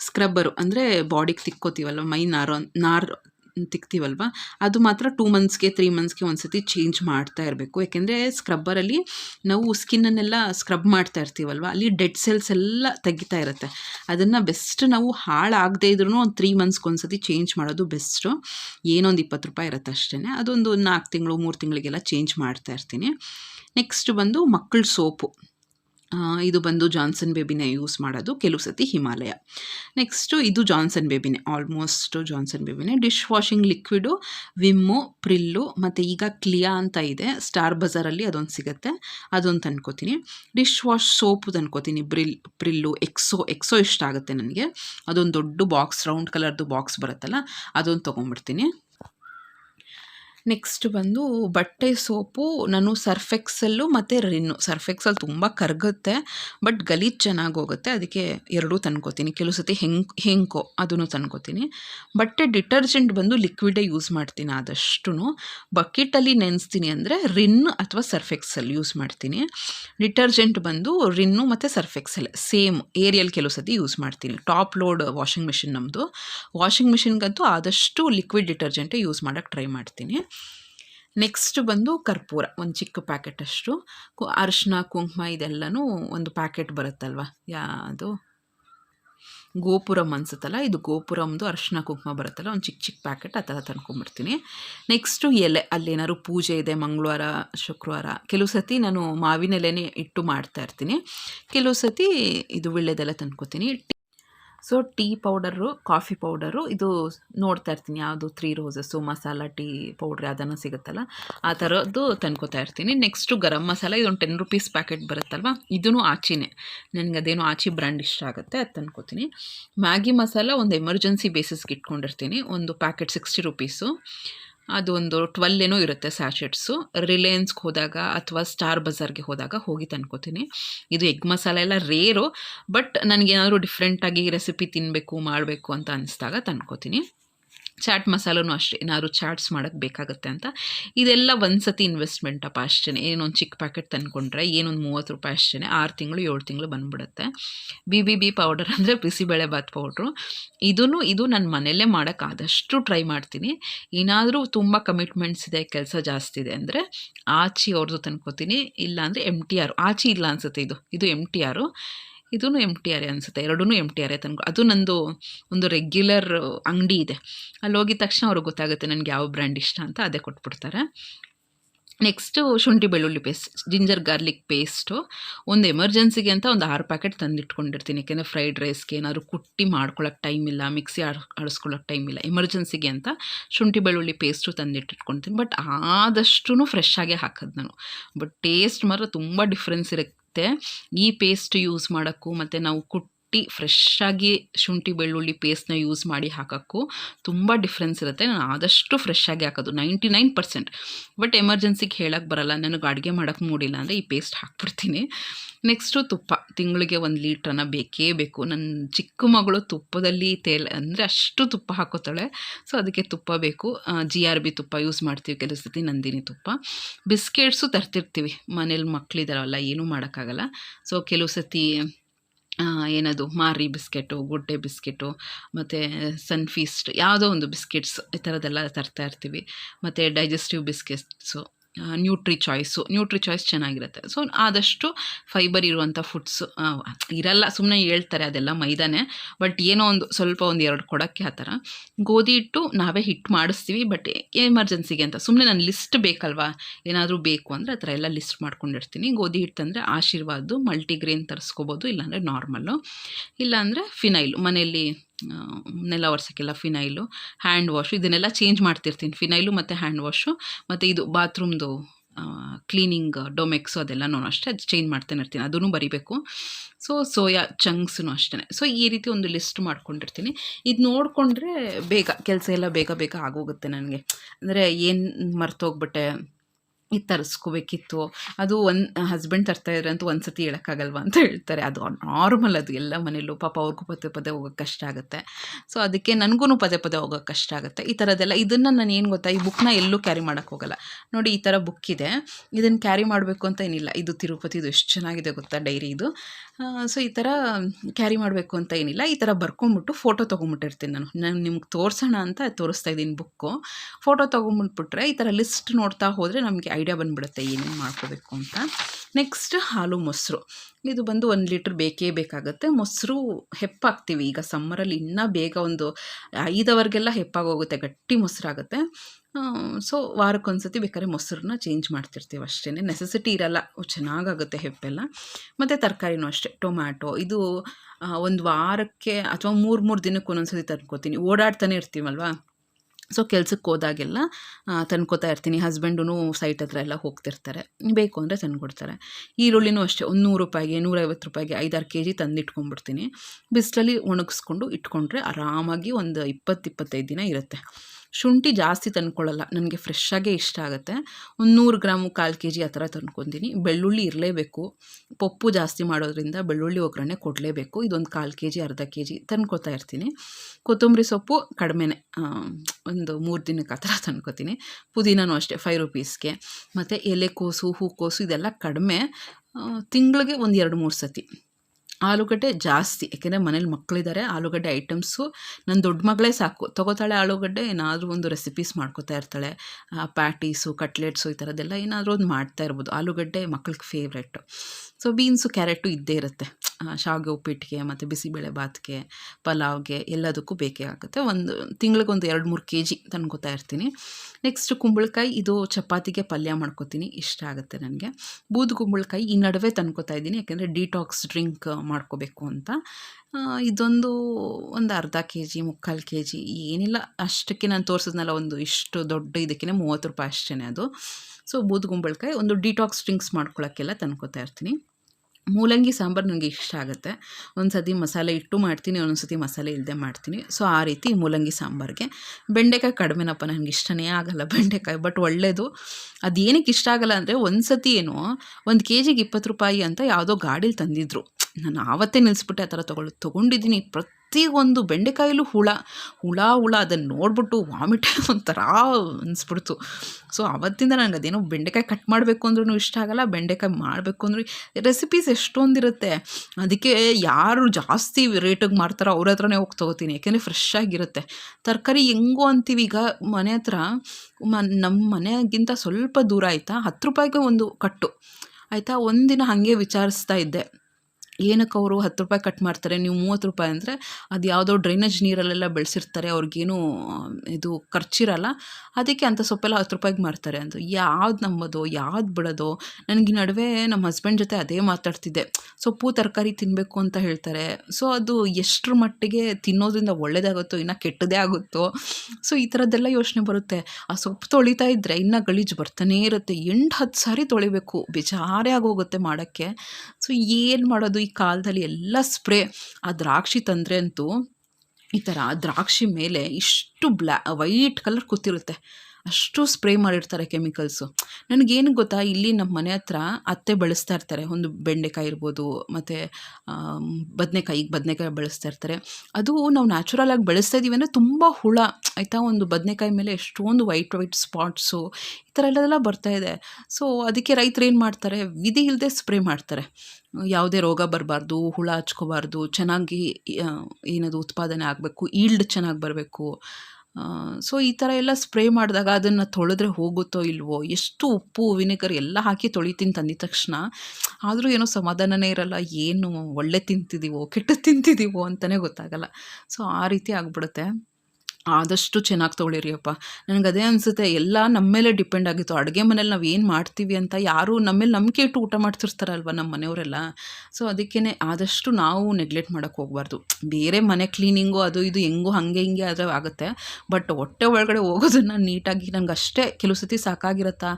ಸ್ಕ್ರಬ್ಬರು ಅಂದರೆ ಬಾಡಿಗೆ ತಿಕ್ಕೋತೀವಲ್ವ, ಮೈ ನಾರೋ, ನಾರು ತಿಕ್ತೀವಲ್ವ ಅದು ಮಾತ್ರ ಟೂ ಮಂತ್ಸ್ಗೆ ತ್ರೀ ಮಂತ್ಸ್ಗೆ ಒಂದು ಸತಿ ಚೇಂಜ್ ಮಾಡ್ತಾ ಇರಬೇಕು. ಯಾಕೆಂದರೆ ಸ್ಕ್ರಬ್ಬರಲ್ಲಿ ನಾವು ಸ್ಕಿನ್ನನ್ನೆಲ್ಲ ಸ್ಕ್ರಬ್ ಮಾಡ್ತಾ ಇರ್ತೀವಲ್ವ ಅಲ್ಲಿ ಡೆಡ್ ಸೆಲ್ಸ್ ಎಲ್ಲ ತೆಗಿತಾ ಇರುತ್ತೆ. ಅದನ್ನು ಬೆಸ್ಟ್ ನಾವು ಹಾಳಾಗದೇ ಇದ್ರೂ ಒಂದು ತ್ರೀ ಮಂತ್ಸ್ಗೆ ಒಂದು ಸತಿ ಚೇಂಜ್ ಮಾಡೋದು ಬೆಸ್ಟು ಏನೊಂದು ಇಪ್ಪತ್ತು ರೂಪಾಯಿ ಇರುತ್ತೆ ಅಷ್ಟೇ ಅದೊಂದು ನಾಲ್ಕು ತಿಂಗಳು, ಮೂರು ತಿಂಗಳಿಗೆಲ್ಲ ಚೇಂಜ್ ಮಾಡ್ತಾ ಇರ್ತೀನಿ. ನೆಕ್ಸ್ಟ್ ಬಂದು ಮಕ್ಕಳ ಸೋಪು ಇದು ಬಂದು ಜಾನ್ಸನ್ ಬೇಬಿನೇ ಯೂಸ್ ಮಾಡೋದು ಕೆಲವು ಸತಿ ಹಿಮಾಲಯ. ನೆಕ್ಸ್ಟು ಇದು ಜಾನ್ಸನ್ ಬೇಬಿನೇ almost Johnson ಬೇಬಿನೇ. Dish washing liquid Vim, Pril, ಮತ್ತು ಈಗ ಕ್ಲಿಯಾ ಅಂತ ಇದೆ. ಸ್ಟಾರ್ ಬಜಾರಲ್ಲಿ ಅದೊಂದು ಸಿಗುತ್ತೆ. ಅದೊಂದು ತಂದ್ಕೋತೀನಿ. ಡಿಶ್ ವಾಶ್ ಸೋಪು ತಂದ್ಕೋತೀನಿ. ಬ್ರಿಲ್ ಪ್ರಿಲ್ಲು ಎಕ್ಸೋ ಎಕ್ಸೋ ಇಷ್ಟ ಆಗುತ್ತೆ ನನಗೆ. ಅದೊಂದು ದೊಡ್ಡ ಬಾಕ್ಸ್ ರೌಂಡ್ ಕಲರ್ದು ಬಾಕ್ಸ್ ಬರುತ್ತಲ್ಲ, ಅದೊಂದು ತೊಗೊಂಬಿಡ್ತೀನಿ ನೆಕ್ಸ್ಟ್ ಬಂದು ಬಟ್ಟೆ ಸೋಪು, ನಾನು ಸರ್ಫೆಕ್ಸಲ್ಲು ಮತ್ತು ರಿನ್ನು. ಸರ್ಫೆಕ್ಸಲ್ಲಿ ತುಂಬ ಕರಗುತ್ತೆ, ಬಟ್ ಗಲೀಜ್ ಚೆನ್ನಾಗಿ ಹೋಗುತ್ತೆ. ಅದಕ್ಕೆ ಎರಡೂ ತಂದ್ಕೋತೀನಿ. ಕೆಲವು ಸತಿ ಹೆಂಗ್, ಹೆಂಕೋ ಅದನ್ನು ತಂದ್ಕೋತೀನಿ. ಬಟ್ಟೆ ಡಿಟರ್ಜೆಂಟ್ ಬಂದು ಲಿಕ್ವಿಡೇ ಯೂಸ್ ಮಾಡ್ತೀನಿ ಆದಷ್ಟು ಬಕೆಟಲ್ಲಿ ನೆನೆಸ್ತೀನಿ ಅಂದರೆ ರಿನ್ ಅಥವಾ ಸರ್ಫೆಕ್ಸಲ್ಲಿ ಯೂಸ್ ಮಾಡ್ತೀನಿ. ಡಿಟರ್ಜೆಂಟ್ ಬಂದು ರಿನ್ನು ಮತ್ತು ಸರ್ಫೆಕ್ಸಲ್, ಸೇಮ್ ಏರಿಯಲ್ ಕೆಲವು ಸತಿ ಯೂಸ್ ಮಾಡ್ತೀನಿ. ಟಾಪ್ ಲೋಡ್ ವಾಷಿಂಗ್ ಮಿಷಿನ್ ನಮ್ಮದು ವಾಷಿಂಗ್ ಮಿಷಿನ್ಗಂತೂ ಆದಷ್ಟು ಲಿಕ್ವಿಡ್ ಡಿಟರ್ಜೆಂಟೇ ಯೂಸ್ ಮಾಡೋಕ್ಕೆ ಟ್ರೈ ಮಾಡ್ತೀನಿ. ನೆಕ್ಸ್ಟ್ ಬಂದು ಕರ್ಪೂರ, ಒಂದು ಚಿಕ್ಕ ಪ್ಯಾಕೆಟ್ ಕು ಅರಿಶಿನ ಕುಂಕುಮ ಇದೆಲ್ಲನೂ ಒಂದು ಪ್ಯಾಕೆಟ್ ಬರುತ್ತಲ್ವ? ಯಾವುದು ಗೋಪುರಮ್ ಅನ್ಸುತ್ತಲ್ಲ, ಇದು ಗೋಪುರಮ್ದು ಅರಿಶಿನ ಕುಂಕುಮ ಬರುತ್ತಲ್ಲ, ಒಂದು ಚಿಕ್ಕ ಚಿಕ್ಕ ಪ್ಯಾಕೆಟ್ ಆ ಥರ ತಂದ್ಕೊಂಡ್ಬಿಡ್ತೀನಿ. ನೆಕ್ಸ್ಟು ಎಲೆ, ಅಲ್ಲೇನಾದ್ರು ಪೂಜೆ ಇದೆ ಮಂಗಳವಾರ, ಶುಕ್ರವಾರ, ಕೆಲವು ಸತಿ ನಾನು ಮಾವಿನ ಎಲೆನೇ ಇಟ್ಟು ಮಾಡ್ತಾ ಇರ್ತೀನಿ. ಕೆಲವು ಸತಿ ಇದು ವಿಳ್ಳೆದೆಲ್ಲ ತಂದ್ಕೊತೀನಿ. So tea powder coffee powder ಇದು ನೋಡ್ತಾ ಇರ್ತೀನಿ. ಯಾವುದು three roses masala tea powder ಅದನ್ನು ಸಿಗುತ್ತಲ್ಲ, ಆ ಥರದ್ದು ತಂದ್ಕೋತಾ ಇರ್ತೀನಿ. ನೆಕ್ಸ್ಟು ಗರಂ ಮಸಾಲ ಇದೊಂದು ಟೆನ್ ರುಪೀಸ್ ಪ್ಯಾಕೆಟ್ ಬರುತ್ತಲ್ವ? ಇದೂ ಆಚಿನೇ. ನನಗೆ ಅದೇನು ಆಚಿ ಬ್ರ್ಯಾಂಡ್ ಇಷ್ಟ ಆಗುತ್ತೆ, ಅದು ತಂದ್ಕೋತೀನಿ. ಮ್ಯಾಗಿ ಮಸಾಲ ಒಂದು ಎಮರ್ಜೆನ್ಸಿ ಬೇಸಿಸ್ಗೆ ಇಟ್ಕೊಂಡಿರ್ತೀನಿ. ಒಂದು ಪ್ಯಾಕೆಟ್ ಸಿಕ್ಸ್ಟಿ ರುಪೀಸು ಅದು ಒಂದು ಟ್ವೆಲ್ ಏನೋ ಇರುತ್ತೆ ಸ್ಯಾಶೆಟ್ಸು ರಿಲಯನ್ಸ್ಗೆ ಹೋದಾಗ ಅಥವಾ ಸ್ಟಾರ್ ಬಜಾರ್ಗೆ ಹೋದಾಗ ಹೋಗಿ ತಂದ್ಕೋತೀನಿ. ಇದು ಎಗ್ ಮಸಾಲೆ ಎಲ್ಲ ರೇರು ಬಟ್ ನನಗೇನಾದರೂ ಡಿಫ್ರೆಂಟಾಗಿ ರೆಸಿಪಿ ತಿನ್ನಬೇಕು ಮಾಡಬೇಕು ಅಂತ ಅನಿಸ್ದಾಗ ತಂದ್ಕೋತೀನಿ. ಚಾಟ್ ಮಸಾಲೂ ಅಷ್ಟೇ, ಏನಾದ್ರು ಚಾಟ್ಸ್ ಮಾಡೋಕ್ಕೆ ಬೇಕಾಗುತ್ತೆ ಅಂತ. ಇದೆಲ್ಲ ಒಂದು ಸತಿ ಅಪ್ಪ ಅಷ್ಟೇ ಏನೊಂದು ಚಿಕ್ಕ ಪ್ಯಾಕೆಟ್ ತಂದ್ಕೊಂಡ್ರೆ ಏನೊಂದು ಮೂವತ್ತು ರೂಪಾಯಿ ಅಷ್ಟೇ ಆರು ತಿಂಗಳು, ಏಳು ತಿಂಗಳು ಬಂದ್ಬಿಡುತ್ತೆ. ಬಿ ಬಿ ಬಿ ಪೌಡರ್ ಅಂದರೆ ಬಿಸಿಬೇಳೆಬಾತ್ ಪೌಡ್ರು ಇದೂ ಇದು ನನ್ನ ಮನೆಯಲ್ಲೇ ಮಾಡೋಕ್ಕೆ ಆದಷ್ಟು ಟ್ರೈ ಮಾಡ್ತೀನಿ. ಏನಾದರೂ ತುಂಬ ಕಮಿಟ್ಮೆಂಟ್ಸ್ ಇದೆ, ಕೆಲಸ ಜಾಸ್ತಿ ಇದೆ ಅಂದರೆ ಆಚಿ ಅವ್ರದ್ದು ತಂದ್ಕೋತೀನಿ. ಇಲ್ಲಾಂದರೆ ಎಂ ಟಿ ಆರ್ ಆಚಿ ಇಲ್ಲ ಅನ್ಸುತ್ತೆ ಇದು. ಇದು ಎಂ ಟಿ ಆರು ಇದೂ ಎಂ ಟಿ ಆರೇ ಅನಿಸುತ್ತೆ ಎರಡೂ ಎಂ ಟಿ ಆರ್ ಎ ತಂದು ಅದು ನಂದು ಒಂದು ರೆಗ್ಯುಲರ್ ಅಂಗಡಿ ಇದೆ. ಅಲ್ಲಿ ಹೋಗಿದ ತಕ್ಷಣ ಅವ್ರಿಗೆ ಗೊತ್ತಾಗುತ್ತೆ ನನಗೆ ಯಾವ ಬ್ರ್ಯಾಂಡ್ ಇಷ್ಟ ಅಂತ, ಅದೇ ಕೊಟ್ಬಿಡ್ತಾರೆ. ನೆಕ್ಸ್ಟು ಶುಂಠಿ ಬೆಳ್ಳುಳ್ಳಿ ಪೇಸ್ಟ್ ಜಿಂಜರ್ ಗಾರ್ಲಿಕ್ ಪೇಸ್ಟು ಒಂದು ಎಮರ್ಜೆನ್ಸಿಗೆ ಅಂತ ಒಂದು ಆರು ಪ್ಯಾಕೆಟ್ ತಂದಿಟ್ಕೊಂಡಿರ್ತೀನಿ. ಯಾಕೆಂದರೆ ಫ್ರೈಡ್ ರೈಸ್ಗೆ ಏನಾದ್ರು ಕುಟ್ಟಿ ಮಾಡ್ಕೊಳ್ಳೋಕ್ಕೆ ಟೈಮ್ ಇಲ್ಲ ಮಿಕ್ಸಿ ಆಡ್ ಆಡಿಸ್ಕೊಳ್ಳೋಕ್ಕೆ ಟೈಮ್ ಇಲ್ಲ. ಎಮರ್ಜೆನ್ಸಿಗೆ ಅಂತ ಶುಂಠಿ ಬೆಳ್ಳುಳ್ಳಿ ಪೇಸ್ಟು ತಂದಿಟ್ಟಿಟ್ಕೊಳ್ತೀನಿ ಬಟ್ ಆದಷ್ಟು ಫ್ರೆಶ್ ಆಗೇ ಹಾಕೋದು ನಾನು. ಬಟ್ ಟೇಸ್ಟ್ ಮಾತ್ರ ತುಂಬ ಡಿಫ್ರೆನ್ಸ್ ಇರುತ್ತೆ ಈ ಪೇಸ್ಟ್ ಯೂಸ್ ಮಾಡೋಕ್ಕೂ ಮತ್ತು ನಾವು ಕುಟ್ಟಿ ಫ್ರೆಶ್ ಆಗಿ ಶುಂಠಿ, ಬೆಳ್ಳುಳ್ಳಿ ಪೇಸ್ಟ್ನ ಯೂಸ್ ಮಾಡಿ ಹಾಕೋಕ್ಕೂ ತುಂಬ ಡಿಫ್ರೆನ್ಸ್ ಇರುತ್ತೆ. ನಾನು ಆದಷ್ಟು ಫ್ರೆಶ್ ಆಗಿ ಹಾಕೋದು ನೈಂಟಿ ನೈನ್ ಪರ್ಸೆಂಟ್ ಬಟ್ ಎಮರ್ಜೆನ್ಸಿಗೆ ಹೇಳಕ್ಕೆ ಬರಲ್ಲ. ನನಗೆ ಅಡುಗೆ ಮಾಡೋಕ್ಕೆ ಮೂಡಿಲ್ಲ ಅಂದರೆ ಈ ಪೇಸ್ಟ್ ಹಾಕ್ಬಿಡ್ತೀನಿ. ನೆಕ್ಸ್ಟು ತುಪ್ಪ. ತಿಂಗಳಿಗೆ ಒಂದು ಲೀಟ್ರನ್ನ ಬೇಕೇ ಬೇಕು. ನನ್ನ ಚಿಕ್ಕ ಮಗಳು ತುಪ್ಪದಲ್ಲಿ ತೇಲ್ ಅಂದರೆ ಅಷ್ಟು ತುಪ್ಪ ಹಾಕೋತಾಳೆ. ಸೊ ಅದಕ್ಕೆ ತುಪ್ಪ ಬೇಕು. ಜಿ ಆರ್ ಬಿ ತುಪ್ಪ ಯೂಸ್ ಮಾಡ್ತೀವಿ ಕೆಲವು ಸತಿ ನಂದಿನಿ ತುಪ್ಪ. ಬಿಸ್ಕೆಟ್ಸು ತರ್ತಿರ್ತೀವಿ. ಮನೇಲಿ ಮಕ್ಕಳಿದಾರಲ್ಲ ಏನೂ ಮಾಡೋಕ್ಕಾಗಲ್ಲ. ಸೊ ಕೆಲವು ಸತಿ ಏನದು? ಮಾರಿ ಬಿಸ್ಕೆಟು, ಗುಡ್ಡೆ ಬಿಸ್ಕೆಟು, ಮತ್ತು ಸನ್ಫೀಸ್ಟ್ ಯಾವುದೋ ಒಂದು ಬಿಸ್ಕೆಟ್ಸ್ ಈ ಥರದ್ದೆಲ್ಲ ತರ್ತಾ ಇರ್ತೀವಿ. ಮತ್ತು digestive biscuits. Nutri choice nutri choice ಚೆನ್ನಾಗಿರುತ್ತೆ. ಸೊ ಆದಷ್ಟು ಫೈಬರ್ ಇರುವಂಥ ಫುಡ್ಸು ಇರಲ್ಲ ಸುಮ್ಮನೆ ಹೇಳ್ತಾರೆ ಅದೆಲ್ಲ ಮೈದಾನೆ ಬಟ್ ಏನೋ ಒಂದು ಸ್ವಲ್ಪ ಒಂದು ಎರಡು ಕೊಡೋಕ್ಕೆ ಆ ಥರ. ಗೋಧಿ ಹಿಟ್ಟು ನಾವೇ ಹಿಟ್ಟು ಮಾಡಿಸ್ತೀವಿ ಬಟ್ ಎಮರ್ಜೆನ್ಸಿಗೆ ಅಂತ. ಸುಮ್ಮನೆ ನಾನು ಲಿಸ್ಟ್ ಬೇಕಲ್ವಾ? ಏನಾದರೂ ಬೇಕು ಅಂದರೆ ಆ ಥರ ಎಲ್ಲ ಲಿಸ್ಟ್ ಮಾಡ್ಕೊಂಡಿರ್ತೀನಿ. ಗೋಧಿ ಹಿಟ್ಟು ಅಂದರೆ ಆಶೀರ್ವಾದ ಮಲ್ಟಿಗ್ರೇನ್ ತರಿಸ್ಕೋಬೋದು, ಇಲ್ಲಾಂದರೆ ನಾರ್ಮಲ್ಲು ಇಲ್ಲಾಂದರೆ ಫಿನೈಲು ಮನೆಯಲ್ಲಿ ನೆಲ ಒರೆಸೋಕ್ಕೆಲ್ಲ ಫಿನೈಲು, ಹ್ಯಾಂಡ್ ವಾಶು, ಇದನ್ನೆಲ್ಲ ಚೇಂಜ್ ಮಾಡ್ತಿರ್ತೀನಿ. ಫಿನೈಲು ಮತ್ತು ಹ್ಯಾಂಡ್ ವಾಶು, ಮತ್ತು ಇದು ಬಾತ್ರೂಮ್ದು ಕ್ಲೀನಿಂಗ್ ಡೊಮೆಕ್ಸು ಅದೆಲ್ಲನೂ ಅಷ್ಟೇ, ಅದು ಚೇಂಜ್ ಮಾಡ್ತಾನೆ ಇರ್ತೀನಿ. ಅದನ್ನು ಬರಿಬೇಕು. ಸೊ, ಸೋಯಾ ಚಂಕ್ಸೂ ಅಷ್ಟೇ ಸೊ, ಈ ರೀತಿ ಒಂದು ಲಿಸ್ಟ್ ಮಾಡ್ಕೊಂಡಿರ್ತೀನಿ. ಇದು ನೋಡಿಕೊಂಡ್ರೆ ಬೇಗ, ಕೆಲಸ ಎಲ್ಲ ಬೇಗ ಬೇಗ ಆಗೋಗುತ್ತೆ ನನಗೆ. ಅಂದರೆ ಏನು ಮರ್ತೋಗ್ಬಿಟ್ಟೆ ಇದು ತರಿಸ್ಕೋಬೇಕಿತ್ತು. ಅದು ಒಂದು ಹಸ್ಬೆಂಡ್ ತರ್ತಾಯಿದ್ರೆ ಅಂತ ಒಂದು ಸತಿ ಹೇಳೋಕ್ಕಾಗಲ್ವ ಅಂತ ಹೇಳ್ತಾರೆ. ಅದು ನಾರ್ಮಲ್ ಅದು. ಎಲ್ಲ ಮನೇಲೂ ಪಾಪ ಅವ್ರಿಗೂ ಪದೇ ಪದೇ ಹೋಗೋಕ್ಕೆ ಕಷ್ಟ ಆಗುತ್ತೆ. ಸೊ ಅದಕ್ಕೆ ನನಗೂ ಪದೇ ಪದೇ ಹೋಗೋಕ್ಕೆ ಕಷ್ಟ ಆಗುತ್ತೆ. ಈ ಥರದ್ದೆಲ್ಲ ಇದನ್ನು ನಾನು ಏನು ಗೊತ್ತಾ, ಈ ಬುಕ್ನ ಎಲ್ಲೂ ಕ್ಯಾರಿ ಮಾಡೋಕ್ಕೆ ಹೋಗಲ್ಲ. ನೋಡಿ, ಈ ಥರ ಬುಕ್ ಇದೆ. ಇದನ್ನು ಕ್ಯಾರಿ ಮಾಡಬೇಕು ಅಂತ ಏನಿಲ್ಲ. ಇದು ತಿರುಪತಿದು ಎಷ್ಟು ಚೆನ್ನಾಗಿದೆ ಗೊತ್ತಾ ಡೈರಿ ಇದು. ಸೊ ಈ ಥರ ಕ್ಯಾರಿ ಮಾಡಬೇಕು ಅಂತ ಏನಿಲ್ಲ. ಈ ಥರ ಬರ್ಕೊಂಬಿಟ್ಟು ಫೋಟೋ ತೊಗೊಂಬಿಟ್ಟಿರ್ತೀನಿ ನಾನು. ನಾನು ನಿಮ್ಗೆ ತೋರಿಸೋಣ ಅಂತ ತೋರಿಸ್ತಾ ಇದ್ದೀನಿ ಬುಕ್ಕು ಫೋಟೋ ತೊಗೊಂಬಿಟ್ಬಿಟ್ರೆ ಈ ಥರ ಲಿಸ್ಟ್ ನೋಡ್ತಾ ಹೋದರೆ ನಮಗೆ ಐಡಿಯಾ ಬಂದುಬಿಡುತ್ತೆ ಏನೇನು ಮಾಡ್ಕೋಬೇಕು ಅಂತ. ನೆಕ್ಸ್ಟ್ ಹಾಲು ಮೊಸರು. ಇದು ಬಂದು ಒಂದು ಲೀಟ್ರ್ ಬೇಕೇ ಬೇಕಾಗುತ್ತೆ. ಮೊಸರು ಹೆಪ್ಪಾಗ್ತೀವಿ ಈಗ ಸಮ್ಮರಲ್ಲಿ ಇನ್ನೂ ಬೇಗ ಒಂದು ಐದವರೆಗೆಲ್ಲ ಹೆಪ್ಪಾಗೋಗುತ್ತೆ. ಗಟ್ಟಿ ಮೊಸರಾಗುತ್ತೆ. ಸೊ ವಾರಕ್ಕೊಂದ್ಸತಿ ಬೇಕಾದ್ರೆ ಮೊಸರನ್ನ ಚೇಂಜ್ ಮಾಡ್ತಿರ್ತೀವಿ ಅಷ್ಟೇ ನೆಸೆಸಿಟಿ ಇರಲ್ಲ. ಚೆನ್ನಾಗಾಗುತ್ತೆ ಹೆಪ್ಪೆಲ್ಲ. ಮತ್ತು ತರಕಾರಿನೂ ಅಷ್ಟೇ. ಟೊಮ್ಯಾಟೊ. ಇದು ಒಂದು ವಾರಕ್ಕೆ ಅಥವಾ ಮೂರು ಮೂರು ದಿನಕ್ಕೆ ಒಂದೊಂದ್ಸತಿ ತರ್ಕೋತೀನಿ. ಓಡಾಡ್ತಾನೆ ಇರ್ತೀವಲ್ವಾ? ಸೊ ಕೆಲ್ಸಕ್ಕೆ ಹೋದಾಗೆಲ್ಲ ತಂದ್ಕೊತಾ ಇರ್ತೀನಿ. ಹಸ್ಬೆಂಡು ಸೈಟ್ ಹತ್ರ ಎಲ್ಲ ಹೋಗ್ತಿರ್ತಾರೆ. ಬೇಕು ಅಂದರೆ ತಂದುಕೊಡ್ತಾರೆ. ಈರುಳ್ಳಿನೂ ಅಷ್ಟೇ, ಒಂದು ನೂರು ರೂಪಾಯಿಗೆ, ನೂರೈವತ್ತು ರೂಪಾಯಿಗೆ ಐದಾರು ಕೆ ಜಿ ತಂದಿಟ್ಕೊಂಡ್ಬಿಡ್ತೀನಿ. ಬಿಸಿಲಲ್ಲಿ ಒಣಗಿಸ್ಕೊಂಡು ಇಟ್ಕೊಂಡ್ರೆ ಆರಾಮಾಗಿ ಒಂದು ಇಪ್ಪತ್ತು, ಇಪ್ಪತ್ತೈದು ದಿನ ಇರುತ್ತೆ. ಶುಂಠಿ ಜಾಸ್ತಿ ತಂದ್ಕೊಳ್ಳಲ್ಲ, ನನಗೆ ಫ್ರೆಶ್ಶಾಗೇ ಇಷ್ಟ ಆಗುತ್ತೆ. ಒಂದು ನೂರು ಗ್ರಾಮು ಕಾಲು ಕೆ ಜಿ ಆ ಥರ ತಂದ್ಕೊತೀನಿ. ಬೆಳ್ಳುಳ್ಳಿ ಇರಲೇಬೇಕು. ಪಪ್ಪು ಜಾಸ್ತಿ ಮಾಡೋದ್ರಿಂದ ಬೆಳ್ಳುಳ್ಳಿ ಒಗ್ಗರಣೆ ಕೊಡಲೇಬೇಕು. ಇದೊಂದು ಕಾಲು ಕೆ ಜಿ ಅರ್ಧ ಕೆ ಜಿ ತಂದ್ಕೊತಾ ಇರ್ತೀನಿ. ಕೊತ್ತಂಬರಿ ಸೊಪ್ಪು ಕಡಿಮೆನೆ ಒಂದು ಮೂರು ದಿನಕ್ಕೆ ಆ ಥರ ತಂದ್ಕೊತೀನಿ. ಪುದೀನೂ ಅಷ್ಟೇ ಫೈವ್ ರುಪೀಸ್ಗೆ ಮತ್ತು ಎಲೆಕೋಸು ಹೂಕೋಸು ಇದೆಲ್ಲ ಕಡಿಮೆ ತಿಂಗಳಿಗೆ ಒಂದು ಎರಡು ಮೂರು ಸತಿ. ಆಲೂಗಡ್ಡೆ ಜಾಸ್ತಿ, ಯಾಕೆಂದರೆ ಮನೇಲಿ ಮಕ್ಕಳಿದ್ದಾರೆ ಆಲೂಗಡ್ಡೆ ಐಟಮ್ಸು. ನನ್ನ ದೊಡ್ಡ ಮಗಳೇ ಸಾಕು, ತೊಗೋತಾಳೆ ಆಲೂಗಡ್ಡೆ, ಏನಾದರೂ ಒಂದು ರೆಸಿಪೀಸ್ ಮಾಡ್ಕೋತಾ ಇರ್ತಾಳೆ. ಪ್ಯಾಟೀಸು ಕಟ್ಲೆಟ್ಸು ಈ ಥರದ್ದೆಲ್ಲ ಏನಾದರೂ ಒಂದು ಮಾಡ್ತಾ ಇರ್ಬೋದು. ಆಲೂಗಡ್ಡೆ ಮಕ್ಳಿಗೆ ಫೇವ್ರೆಟ್ಟು ಸೊ ಬೀನ್ಸು ಕ್ಯಾರೆಟು ಇದ್ದೇ ಇರುತ್ತೆ. ಶಾವಿಗೆ ಉಪ್ಪಿಟ್ಟಿಗೆ ಮತ್ತು ಬಿಸಿಬೇಳೆ ಬಾತ್ಗೆ, ಪಲಾವ್ಗೆ ಎಲ್ಲದಕ್ಕೂ ಬೇಕೇ ಆಗುತ್ತೆ. ಒಂದು ತಿಂಗ್ಳಿಗೆ ಒಂದು ಎರಡು ಮೂರು ಕೆ ಜಿ ತಂದ್ಕೊತಾ ಇರ್ತೀನಿ. ನೆಕ್ಸ್ಟ್ ಕುಂಬಳಕಾಯಿ, ಇದು ಚಪಾತಿಗೆ ಪಲ್ಯ ಮಾಡ್ಕೊತೀನಿ. ಇಷ್ಟ ಆಗುತ್ತೆ ನನಗೆ. ಬೂದು ಕುಂಬಳಕಾಯಿ ಈ ನಡುವೆ ತಂದ್ಕೊತಾ ಇದ್ದೀನಿ. ಯಾಕೆಂದರೆ ಡಿಟಾಕ್ಸ್ ಡ್ರಿಂಕ್ ಮಾಡ್ಕೋಬೇಕು ಅಂತ. ಇದೊಂದು ಒಂದು ಅರ್ಧ ಕೆ ಜಿ ಮುಕ್ಕಾಲು ಕೆ ಜಿ ಏನಿಲ್ಲ. ಅಷ್ಟಕ್ಕೆ ನಾನು ತೋರಿಸಿದ್ನಲ್ಲ, ಒಂದು ಇಷ್ಟು ದೊಡ್ಡ ಇದಕ್ಕೆ ಮೂವತ್ತು ರೂಪಾಯಿ ಅಷ್ಟೇ ಅದು. ಸೊ ಬೂದುಗುಂಬಳಕಾಯಿ ಒಂದು ಡಿಟಾಕ್ಸ್ ಡ್ರಿಂಕ್ಸ್ ಮಾಡ್ಕೊಳ್ಳೋಕ್ಕೆಲ್ಲ ತಂದ್ಕೊತಾ ಇರ್ತೀನಿ. ಮೂಲಂಗಿ ಸಾಂಬಾರು ನನಗೆ ಇಷ್ಟ ಆಗುತ್ತೆ. ಒಂದು ಸತಿ ಮಸಾಲೆ ಇಟ್ಟು ಮಾಡ್ತೀನಿ ಒಂದೊಂದು ಸತಿ ಮಸಾಲೆ ಇಲ್ಲದೆ ಮಾಡ್ತೀನಿ. ಸೊ ಆ ರೀತಿ ಮೂಲಂಗಿ ಸಾಂಬಾರಿಗೆ. ಬೆಂಡೆಕಾಯಿ ಕಡಿಮೆನಪ್ಪ ನನಗೆ ಇಷ್ಟನೇ ಆಗಲ್ಲ ಬೆಂಡೆಕಾಯಿ ಬಟ್ ಒಳ್ಳೆಯದು ಅದೇನಕ್ಕೆ ಇಷ್ಟ ಆಗಲ್ಲ ಅಂದರೆ ಒಂದು ಸತಿ ಏನು ಒಂದು ಕೆ ಜಿಗೆ ಇಪ್ಪತ್ತು ರೂಪಾಯಿ ಅಂತ ಯಾವುದೋ ಗಾಡೀಲಿ ತಂದಿದ್ರು. ನಾನು ಆವತ್ತೇ ನಿಲ್ಲಿಸ್ಬಿಟ್ಟೆ ಆ ಥರ ತೊಗೊಳ್ಳೋದು ತೊಗೊಂಡಿದ್ದೀನಿ. ಪ್ರತಿಯೊಂದು ಬೆಂಡೆಕಾಯಲ್ಲೂ ಹುಳ ಹುಳ ಹುಳ ಅದನ್ನು ನೋಡ್ಬಿಟ್ಟು ವಾಮಿಟ್ ಒಂಥರ ಅನಿಸ್ಬಿಡ್ತು. ಸೊ ಅವತ್ತಿಂದ ನನಗೆ ಅದೇನೋ ಬೆಂಡೆಕಾಯಿ ಕಟ್ ಮಾಡಬೇಕು ಅಂದ್ರೂ ಇಷ್ಟ ಆಗಲ್ಲ, ಬೆಂಡೆಕಾಯಿ ಮಾಡಬೇಕು ಅಂದ್ರೆ ರೆಸಿಪೀಸ್ ಎಷ್ಟೊಂದಿರುತ್ತೆ. ಅದಕ್ಕೆ ಯಾರು ಜಾಸ್ತಿ ರೇಟಿಗೆ ಮಾರ್ತಾರೋ ಅವ್ರ ಹತ್ರನೇ ಹೋಗಿ ತೊಗೋತೀನಿ, ಯಾಕೆಂದರೆ ಫ್ರೆಶ್ ಆಗಿರುತ್ತೆ. ತರಕಾರಿ ಹೆಂಗೋ ಅಂತೀವಿ ಈಗ ಮನೆ ಹತ್ರ, ಮ ನಮ್ಮ ಮನೆಗಿಂತ ಸ್ವಲ್ಪ ದೂರ ಆಯಿತಾ? ಹತ್ತು ರೂಪಾಯಿಗೆ ಒಂದು ಕಟ್ಟು. ಆಯಿತಾ? ಒಂದಿನ ಹಾಗೆ ವಿಚಾರಿಸ್ತಾ ಇದ್ದೆ. ಏನಕ್ಕೆ ಅವರು ಹತ್ತು ರೂಪಾಯಿ ಕಟ್ ಮಾಡ್ತಾರೆ? ನೀವು ಮೂವತ್ತು ರೂಪಾಯಿ ಅಂದರೆ ಅದು ಯಾವುದೋ ಡ್ರೈನೇಜ್ ನೀರಲ್ಲೆಲ್ಲ ಬೆಳೆಸಿರ್ತಾರೆ, ಅವ್ರಿಗೇನು ಇದು ಖರ್ಚಿರಲ್ಲ. ಅದಕ್ಕೆ ಅಂಥ ಸೊಪ್ಪೆಲ್ಲ ಹತ್ತು ರೂಪಾಯಿಗೆ ಮಾಡ್ತಾರೆ ಅಂತ ಯಾವ್ದು ನಂಬೋದು ಯಾವ್ದು ಬಿಡೋದು? ನನಗೆ ನಡುವೆ ನಮ್ಮ ಹಸ್ಬೆಂಡ್ ಜೊತೆ ಅದೇ ಮಾತಾಡ್ತಿದ್ದೆ. ಸೊಪ್ಪು, ತರಕಾರಿ ತಿನ್ನಬೇಕು ಅಂತ ಹೇಳ್ತಾರೆ. ಸೊ, ಅದು ಎಷ್ಟರ ಮಟ್ಟಿಗೆ ತಿನ್ನೋದ್ರಿಂದ ಒಳ್ಳೇದಾಗುತ್ತೋ, ಇನ್ನು ಕೆಟ್ಟದೇ ಆಗುತ್ತೋ? ಸೊ, ಈ ಥರದ್ದೆಲ್ಲ ಯೋಚನೆ ಬರುತ್ತೆ. ಆ ಸೊಪ್ಪು ತೊಳಿತಾ ಇದ್ದರೆ ಇನ್ನೂ ಗಲೀಜು ಬರ್ತಾನೇ ಇರುತ್ತೆ. ಎಂಟು ಹತ್ತು ಸಾರಿ ತೊಳಿಬೇಕು. ಬೇಜಾರೇ ಆಗೋಗುತ್ತೆ ಮಾಡೋಕ್ಕೆ. ಸೊ, ಏನು ಮಾಡೋದು? ಕಾಲದಲ್ಲಿ ಎಲ್ಲ ಸ್ಪ್ರೇ. ಆ ದ್ರಾಕ್ಷಿ ತಂದರೆ ಅಂತೂ ಈ ಥರ ದ್ರಾಕ್ಷಿ ಮೇಲೆ ಇಷ್ಟು ಬ್ಲ್ಯಾ ವೈಟ್ ಕಲರ್ ಕೂತಿರುತ್ತೆ. ಅಷ್ಟು ಸ್ಪ್ರೇ ಮಾಡಿರ್ತಾರೆ ಕೆಮಿಕಲ್ಸು. ನನಗೇನು ಗೊತ್ತಾ, ಇಲ್ಲಿ ನಮ್ಮ ಮನೆ ಹತ್ರ ಅತ್ತೆ ಬಳಸ್ತಾ ಇರ್ತಾರೆ. ಒಂದು ಬೆಂಡೆಕಾಯಿ ಇರ್ಬೋದು, ಮತ್ತು ಬದನೆಕಾಯಿ ಬದನೆಕಾಯಿ ಬಳಸ್ತಾ ಇರ್ತಾರೆ. ಅದು ನಾವು ನ್ಯಾಚುರಲ್ ಆಗಿ ಬೆಳೆಸ್ತಾ ಇದ್ದೀವಿ ಅಂದರೆ ತುಂಬ ಹುಳ. ಆಯಿತಾ, ಒಂದು ಬದನೆಕಾಯಿ ಮೇಲೆ ಎಷ್ಟೊಂದು ವೈಟ್ ವೈಟ್ ಸ್ಪಾಟ್ಸು, ಈ ಥರ ಎಲ್ಲದೆಲ್ಲ ಬರ್ತಾ ಇದೆ. ಸೊ, ಅದಕ್ಕೆ ರೈತರು ಏನು ಮಾಡ್ತಾರೆ, ವಿಧಿ ಇಲ್ಲದೆ ಸ್ಪ್ರೇ ಮಾಡ್ತಾರೆ. ಯಾವುದೇ ರೋಗ ಬರಬಾರ್ದು, ಹುಳ ಹಚ್ಕೋಬಾರ್ದು, ಚೆನ್ನಾಗಿ ಏನದು ಉತ್ಪಾದನೆ ಆಗಬೇಕು, ಈಲ್ಡ್ ಚೆನ್ನಾಗಿ ಬರಬೇಕು. ಸೊ ಈ ಥರ ಎಲ್ಲ ಸ್ಪ್ರೇ ಮಾಡಿದಾಗ ಅದನ್ನು ತೊಳೆದ್ರೆ ಹೋಗುತ್ತೋ ಇಲ್ವೋ, ಎಷ್ಟು ಉಪ್ಪು, ವಿನೆಗರ್ ಎಲ್ಲ ಹಾಕಿ ತೊಳಿತೀನಿ ತಂದಿದ ತಕ್ಷಣ, ಆದರೂ ಏನೋ ಸಮಾಧಾನನೇ ಇರಲ್ಲ, ಏನು ಒಳ್ಳೆ ತಿಂತಿದ್ದೀವೋ ಕೆಟ್ಟ ತಿಂತಿದ್ದೀವೋ ಅಂತಲೇ ಗೊತ್ತಾಗಲ್ಲ. ಸೊ ಆ ರೀತಿ ಆಗಿಬಿಡುತ್ತೆ. ಆದಷ್ಟು ಚೆನ್ನಾಗಿ ತೊಗೊಳಿರಿಯಪ್ಪ ನನಗೆ ಅದೇ ಅನಿಸುತ್ತೆ, ಎಲ್ಲ ನಮ್ಮ ಮೇಲೆ ಡಿಪೆಂಡ್ ಆಗಿತ್ತು. ಅಡುಗೆ ಮನೇಲಿ ನಾವು ಏನು ಮಾಡ್ತೀವಿ ಅಂತ ಯಾರು ನಮ್ಮ ಮೇಲೆ ನಂಬಿಕೆ ಇಟ್ಟು ಊಟ ಮಾಡ್ತಿರ್ತಾರಲ್ವ ನಮ್ಮ ಮನೆಯವರೆಲ್ಲ. ಸೊ ಅದಕ್ಕೇ ಆದಷ್ಟು ನಾವು ನೆಗ್ಲೆಕ್ಟ್ ಮಾಡೋಕ್ಕೆ ಹೋಗ್ಬಾರ್ದು. ಬೇರೆ ಮನೆ ಕ್ಲೀನಿಂಗು ಅದು ಇದು ಹೆಂಗೋ ಹಾಗೆ ಹಿಂಗೆ ಆದರೆ ಆಗುತ್ತೆ. ಬಟ್ ಹೊಟ್ಟೆ ಒಳಗಡೆ ಹೋಗೋದನ್ನು ನೀಟಾಗಿ ನಂಗೆ ಅಷ್ಟೇ ಕೆಲವು ಸತಿ ಸಾಕಾಗಿರತ್ತಾ?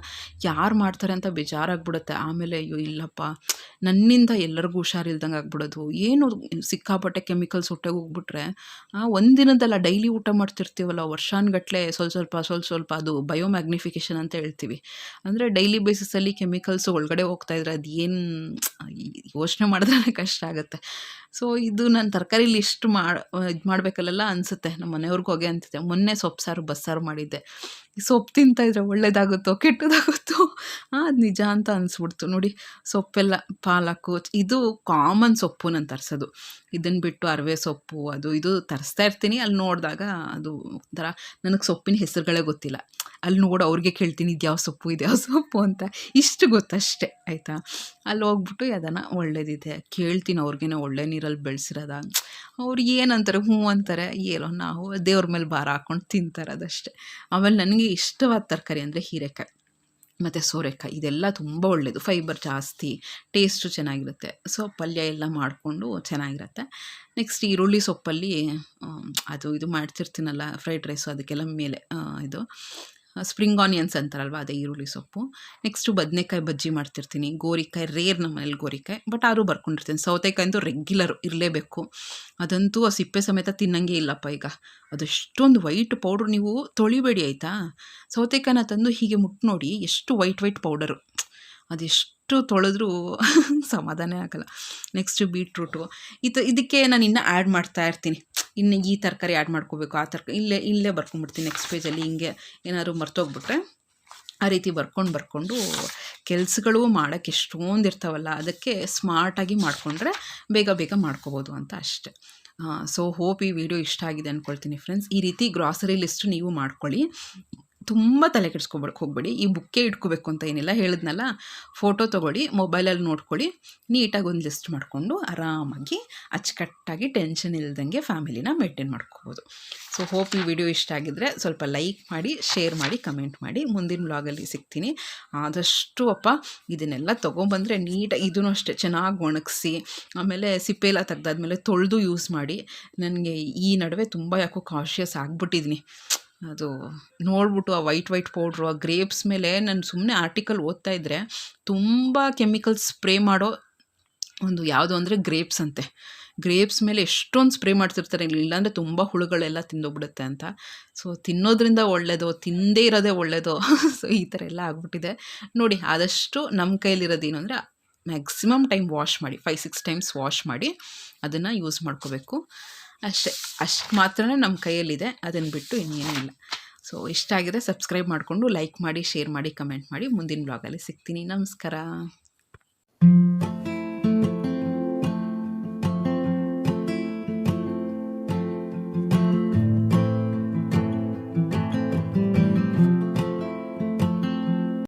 ಯಾರು ಮಾಡ್ತಾರೆ ಅಂತ ಬೇಜಾರಾಗ್ಬಿಡುತ್ತೆ. ಆಮೇಲೆ ಅಯ್ಯೋ, ಇಲ್ಲಪ್ಪ. ನನ್ನಿಂದ ಎಲ್ಲರಿಗೂ ಹುಷಾರಿಲ್ದಂಗೆ ಆಗ್ಬಿಡೋದು. ಏನು ಸಿಕ್ಕಾಪಟ್ಟೆ ಕೆಮಿಕಲ್ಸ್ ಹೊಟ್ಟೆಗೆ ಹೋಗ್ಬಿಟ್ರೆ ಒಂದಿನದಲ್ಲ ಡೈಲಿ ಊಟ ಮಾಡ್ತೀವಿ ಮಾಡ್ತಿರ್ತೀವಲ್ಲ ವರ್ಷಾನುಗಟ್ಲೆ ಸ್ವಲ್ಪ ಸ್ವಲ್ಪ ಸ್ವಲ್ಪ ಸ್ವಲ್ಪ ಅದು ಬಯೋ ಮ್ಯಾಗ್ನಿಫಿಕೇಷನ್ ಅಂತ ಹೇಳ್ತೀವಿ. ಅಂದರೆ ಡೈಲಿ ಬೇಸಿಸಲ್ಲಿ ಕೆಮಿಕಲ್ಸ್ ಒಳಗಡೆ ಹೋಗ್ತಾ ಇದ್ರೆ ಅದು ಏನು ಯೋಚನೆ ಮಾಡಿದ್ರೆ ಕಷ್ಟ ಆಗುತ್ತೆ. ಸೊ ಇದು ನಾನು ತರಕಾರಿ ಲಿಸ್ಟ್ ಮಾಡಿ ಇದು ಮಾಡಬೇಕಲ್ಲ ಅನಿಸುತ್ತೆ. ನಮ್ಮ ಮನೆಯವ್ರಿಗೂ ಹೋಗಿ ಅಂತಿದ್ದೆ ಮೊನ್ನೆ ಸೊಪ್ಪು ಸಾರು, ಬಸ್ಸಾರು ಮಾಡಿದ್ದೆ. ಸೊಪ್ಪು ತಿಂತಾಯಿದ್ರೆ ಒಳ್ಳೇದಾಗುತ್ತೋ, ಕೆಟ್ಟದಾಗುತ್ತೋ ಅದು ನಿಜ ಅಂತ ಅನಿಸ್ಬಿಡ್ತು. ನೋಡಿ, ಸೊಪ್ಪೆಲ್ಲ ಪಾಲಕು ಇದು ಕಾಮನ್ ಸೊಪ್ಪು ನಾನು ತರಿಸೋದು. ಇದನ್ನು ಬಿಟ್ಟು ಅರವೆ ಸೊಪ್ಪು, ಅದು ಇದು ತರಿಸ್ತಾ ಇರ್ತೀನಿ. ಅಲ್ಲಿ ನೋಡಿದಾಗ ಅದು ಒಂಥರ ನನಗೆ ಸೊಪ್ಪಿನ ಹೆಸರುಗಳೇ ಗೊತ್ತಿಲ್ಲ. ಅಲ್ಲಿ ನೋಡಿ, ಅವ್ರಿಗೆ ಕೇಳ್ತೀನಿ ಇದು ಯಾವ ಸೊಪ್ಪು, ಇದ್ಯಾವ ಸೊಪ್ಪು ಅಂತ. ಇಷ್ಟು ಗೊತ್ತಷ್ಟೇ, ಆಯಿತಾ? ಅಲ್ಲಿ ಹೋಗ್ಬಿಟ್ಟು ಅದನ್ನ ಒಳ್ಳೇದಿದೆ, ಕೇಳ್ತೀನಿ ಅವ್ರಿಗೇನೆ ಒಳ್ಳೆ ನೀರಲ್ಲಿ ಬೆಳೆಸಿರೋದ? ಅವ್ರು ಏನಂತಾರೆ, ಹ್ಞೂ ಅಂತಾರೆ. ಏನೋ ನಾವು ದೇವ್ರ ಮೇಲೆ ಭಾರ ಹಾಕ್ಕೊಂಡು ತಿಂತಾರೆ ಅದಷ್ಟೇ ಆಮೇಲೆ ನನಗೆ ಇಷ್ಟವಾದ ತರಕಾರಿ ಅಂದರೆ ಹೀರೆಕಾಯಿ. ಮತ್ತು ಸೋರೆಕಾಯಿ, ಇದೆಲ್ಲ ತುಂಬ ಒಳ್ಳೆಯದು ಫೈಬರ್ ಜಾಸ್ತಿ ಟೇಸ್ಟು ಚೆನ್ನಾಗಿರುತ್ತೆ. ಸೊ ಪಲ್ಯ ಎಲ್ಲ ಮಾಡಿಕೊಂಡು ಚೆನ್ನಾಗಿರುತ್ತೆ. ನೆಕ್ಸ್ಟ್ ಈರುಳ್ಳಿ ಸೊಪ್ಪಲ್ಲಿ ಅದು ಇದು ಮಾಡ್ತಿರ್ತೀನಲ್ಲ ಫ್ರೈಡ್ ರೈಸು ಅದಕ್ಕೆಲ್ಲ ಮೇಲೆ ಇದು. ಸ್ಪ್ರಿಂಗ್ ಆನಿಯನ್ಸ್ ಅಂತಾರಲ್ವ, ಅದೇ ಈರುಳ್ಳಿ ಸೊಪ್ಪು. ನೆಕ್ಸ್ಟು ಬದನೆಕಾಯಿ ಬಜ್ಜಿ ಮಾಡ್ತಿರ್ತೀನಿ. ಗೋರಿಕಾಯಿ ರೇರ್ ನಮ್ಮ ಮನೇಲಿ ಗೋರಿಕಾಯಿ ಬಟ್ ಆರು ಬರ್ಕೊಂಡಿರ್ತೀನಿ. ಸೌತೆಕಾಯಿ ಅಂತೂ ರೆಗ್ಯುಲರ್ ಇರಲೇಬೇಕು. ಅದಂತೂ ಆ ಸಿಪ್ಪೆ ಸಮೇತ ತಿನ್ನಂಗೆ ಇಲ್ಲಪ್ಪ ಈಗ. ಅದೆಷ್ಟೊಂದು ವೈಟ್ ಪೌಡ್ರ್ ನೀವು ತೊಳಿಬೇಡಿ ಆಯಿತಾ? ಸೌತೆಕಾಯಿನ ತಂದು ಹೀಗೆ ಮುಟ್ಟು ನೋಡಿ ಎಷ್ಟು ವೈಟ್ ವೈಟ್ ಪೌಡರು ಅದೆಷ್ಟು ತೊಳೆದ್ರೂ ಸಮಾಧಾನ ಆಗಲ್ಲ. ನೆಕ್ಸ್ಟು ಬೀಟ್ರೂಟು ಇದು ಇದಕ್ಕೆ ನಾನು ಇನ್ನೂ ಆ್ಯಡ್ ಮಾಡ್ತಾ ಇರ್ತೀನಿ. ಇನ್ನು ಈ ತರಕಾರಿ ಆ್ಯಡ್ ಮಾಡ್ಕೋಬೇಕು, ಆ ತರಕಾರಿ ಇಲ್ಲೇ ಇಲ್ಲೇ ಬರ್ಕೊಂಡ್ಬಿಡ್ತೀನಿ ನೆಕ್ಸ್ಟ್ ಪೇಜಲ್ಲಿ ಹಿಂಗೆ ಏನಾದ್ರು ಮರ್ತೋಗ್ಬಿಟ್ರೆ ಆ ರೀತಿ ಬರ್ಕೊಂಡು ಬರ್ಕೊಂಡು ಕೆಲಸಗಳು ಮಾಡೋಕ್ಕೆ ಎಷ್ಟೊಂದು ಇರ್ತಾವಲ್ಲ, ಅದಕ್ಕೆ ಸ್ಮಾರ್ಟಾಗಿ ಮಾಡಿಕೊಂಡ್ರೆ ಬೇಗ ಬೇಗ ಮಾಡ್ಕೋಬೋದು ಅಂತ ಅಷ್ಟೆ. ಸೊ ಹೋಪ್ ಈ ವಿಡಿಯೋ ಇಷ್ಟ ಆಗಿದೆ ಅಂದ್ಕೊಳ್ತೀನಿ ಫ್ರೆಂಡ್ಸ್ ಈ ರೀತಿ ಗ್ರಾಸರಿ ಲಿಸ್ಟ್ ನೀವು ಮಾಡ್ಕೊಳ್ಳಿ. ತುಂಬ ತಲೆ ಕೆಡಿಸ್ಕೊಬೇಕು ಹೋಗ್ಬೇಡಿ. ಈ ಬುಕ್ಕೇ ಇಟ್ಕೋಬೇಕು ಅಂತ ಏನಿಲ್ಲ, ಹೇಳಿದ್ನಲ್ಲ? ಫೋಟೋ ತೊಗೊಳ್ಳಿ, ಮೊಬೈಲಲ್ಲಿ ನೋಡ್ಕೊಳ್ಳಿ. ನೀಟಾಗಿ ಒಂದು ಲಿಸ್ಟ್ ಮಾಡಿಕೊಂಡು ಆರಾಮಾಗಿ, ಅಚ್ಚುಕಟ್ಟಾಗಿ ಟೆನ್ಷನ್ ಇಲ್ಲದಂಗೆ ಫ್ಯಾಮಿಲಿನ ಮೇಂಟೈನ್ ಮಾಡ್ಕೋಬೋದು. ಸೊ, ಹೋಪ್ ಈ ವಿಡಿಯೋ ಇಷ್ಟ ಆಗಿದ್ದರೆ ಸ್ವಲ್ಪ ಲೈಕ್ ಮಾಡಿ, ಶೇರ್ ಮಾಡಿ, ಕಮೆಂಟ್ ಮಾಡಿ. ಮುಂದಿನ ಬ್ಲಾಗಲ್ಲಿ ಸಿಗ್ತೀನಿ. ಆದಷ್ಟು ಅಪ್ಪ, ಇದನ್ನೆಲ್ಲ ತೊಗೊಂಬಂದರೆ ನೀಟಾಗಿ ಇದೂ ಅಷ್ಟೇ ಚೆನ್ನಾಗಿ ಒಣಗಿಸಿ, ಆಮೇಲೆ ಸಿಪ್ಪೆಲ್ಲ ತೆಗ್ದಾದ್ಮೇಲೆ ತೊಳೆದು ಯೂಸ್ ಮಾಡಿ. ನನಗೆ ಈ ನಡುವೆ ತುಂಬ ಯಾಕೋ ಕಾಶಿಯಸ್ ಆಗಿಬಿಟ್ಟಿದ್ದೀನಿ. ಅದು ನೋಡ್ಬಿಟ್ಟು ಆ ವೈಟ್ ವೈಟ್ ಪೌಡ್ರು ಆ ಗ್ರೇಪ್ಸ್ ಮೇಲೆ ನಾನು ಸುಮ್ಮನೆ ಆರ್ಟಿಕಲ್ ಓದ್ತಾ ಇದ್ದರೆ ತುಂಬ ಕೆಮಿಕಲ್ಸ್ ಸ್ಪ್ರೇ ಮಾಡೋ ಒಂದು ಯಾವುದು ಅಂದರೆ ಗ್ರೇಪ್ಸ್ ಅಂತೆ. ಗ್ರೇಪ್ಸ್ ಮೇಲೆ ಎಷ್ಟೊಂದು ಸ್ಪ್ರೇ ಮಾಡ್ತಿರ್ತಾರೆ, ಇಲ್ಲಾಂದರೆ ತುಂಬ ಹುಳುಗಳೆಲ್ಲ ತಿಂದೋಗ್ಬಿಡುತ್ತೆ ಅಂತ. ಸೊ ತಿನ್ನೋದ್ರಿಂದ ಒಳ್ಳೆಯದು ತಿಂದೇ ಇರೋದೇ ಒಳ್ಳೆಯದು ಸೊ ಈ ಥರ ಎಲ್ಲ ಆಗ್ಬಿಟ್ಟಿದೆ. ನೋಡಿ, ಆದಷ್ಟು ನಮ್ಮ ಕೈಲಿರೋದೇನು ಅಂದರೆ ಮ್ಯಾಕ್ಸಿಮಮ್ ಟೈಮ್ ವಾಶ್ ಮಾಡಿ ಫೈವ್ ಸಿಕ್ಸ್ ಟೈಮ್ಸ್ ವಾಶ್ ಮಾಡಿ, ಅದನ್ನು ಯೂಸ್ ಮಾಡ್ಕೋಬೇಕು. ಅಷ್ಟೇ, ಅಷ್ಟು ಮಾತ್ರ ನಮ್ಮ ಕೈಯಲ್ಲಿದೆ. ಅದನ್ನು ಬಿಟ್ಟು ಇನ್ನೇನೂ ಇಲ್ಲ. ಸೊ ಇಷ್ಟ ಆಗಿದೆ ಸಬ್ಸ್ಕ್ರೈಬ್ ಮಾಡಿಕೊಂಡು ಲೈಕ್ ಮಾಡಿ ಶೇರ್ ಮಾಡಿ ಕಮೆಂಟ್ ಮಾಡಿ. ಮುಂದಿನ ಬ್ಲಾಗಲ್ಲಿ ಸಿಗ್ತೀನಿ. ನಮಸ್ಕಾರ.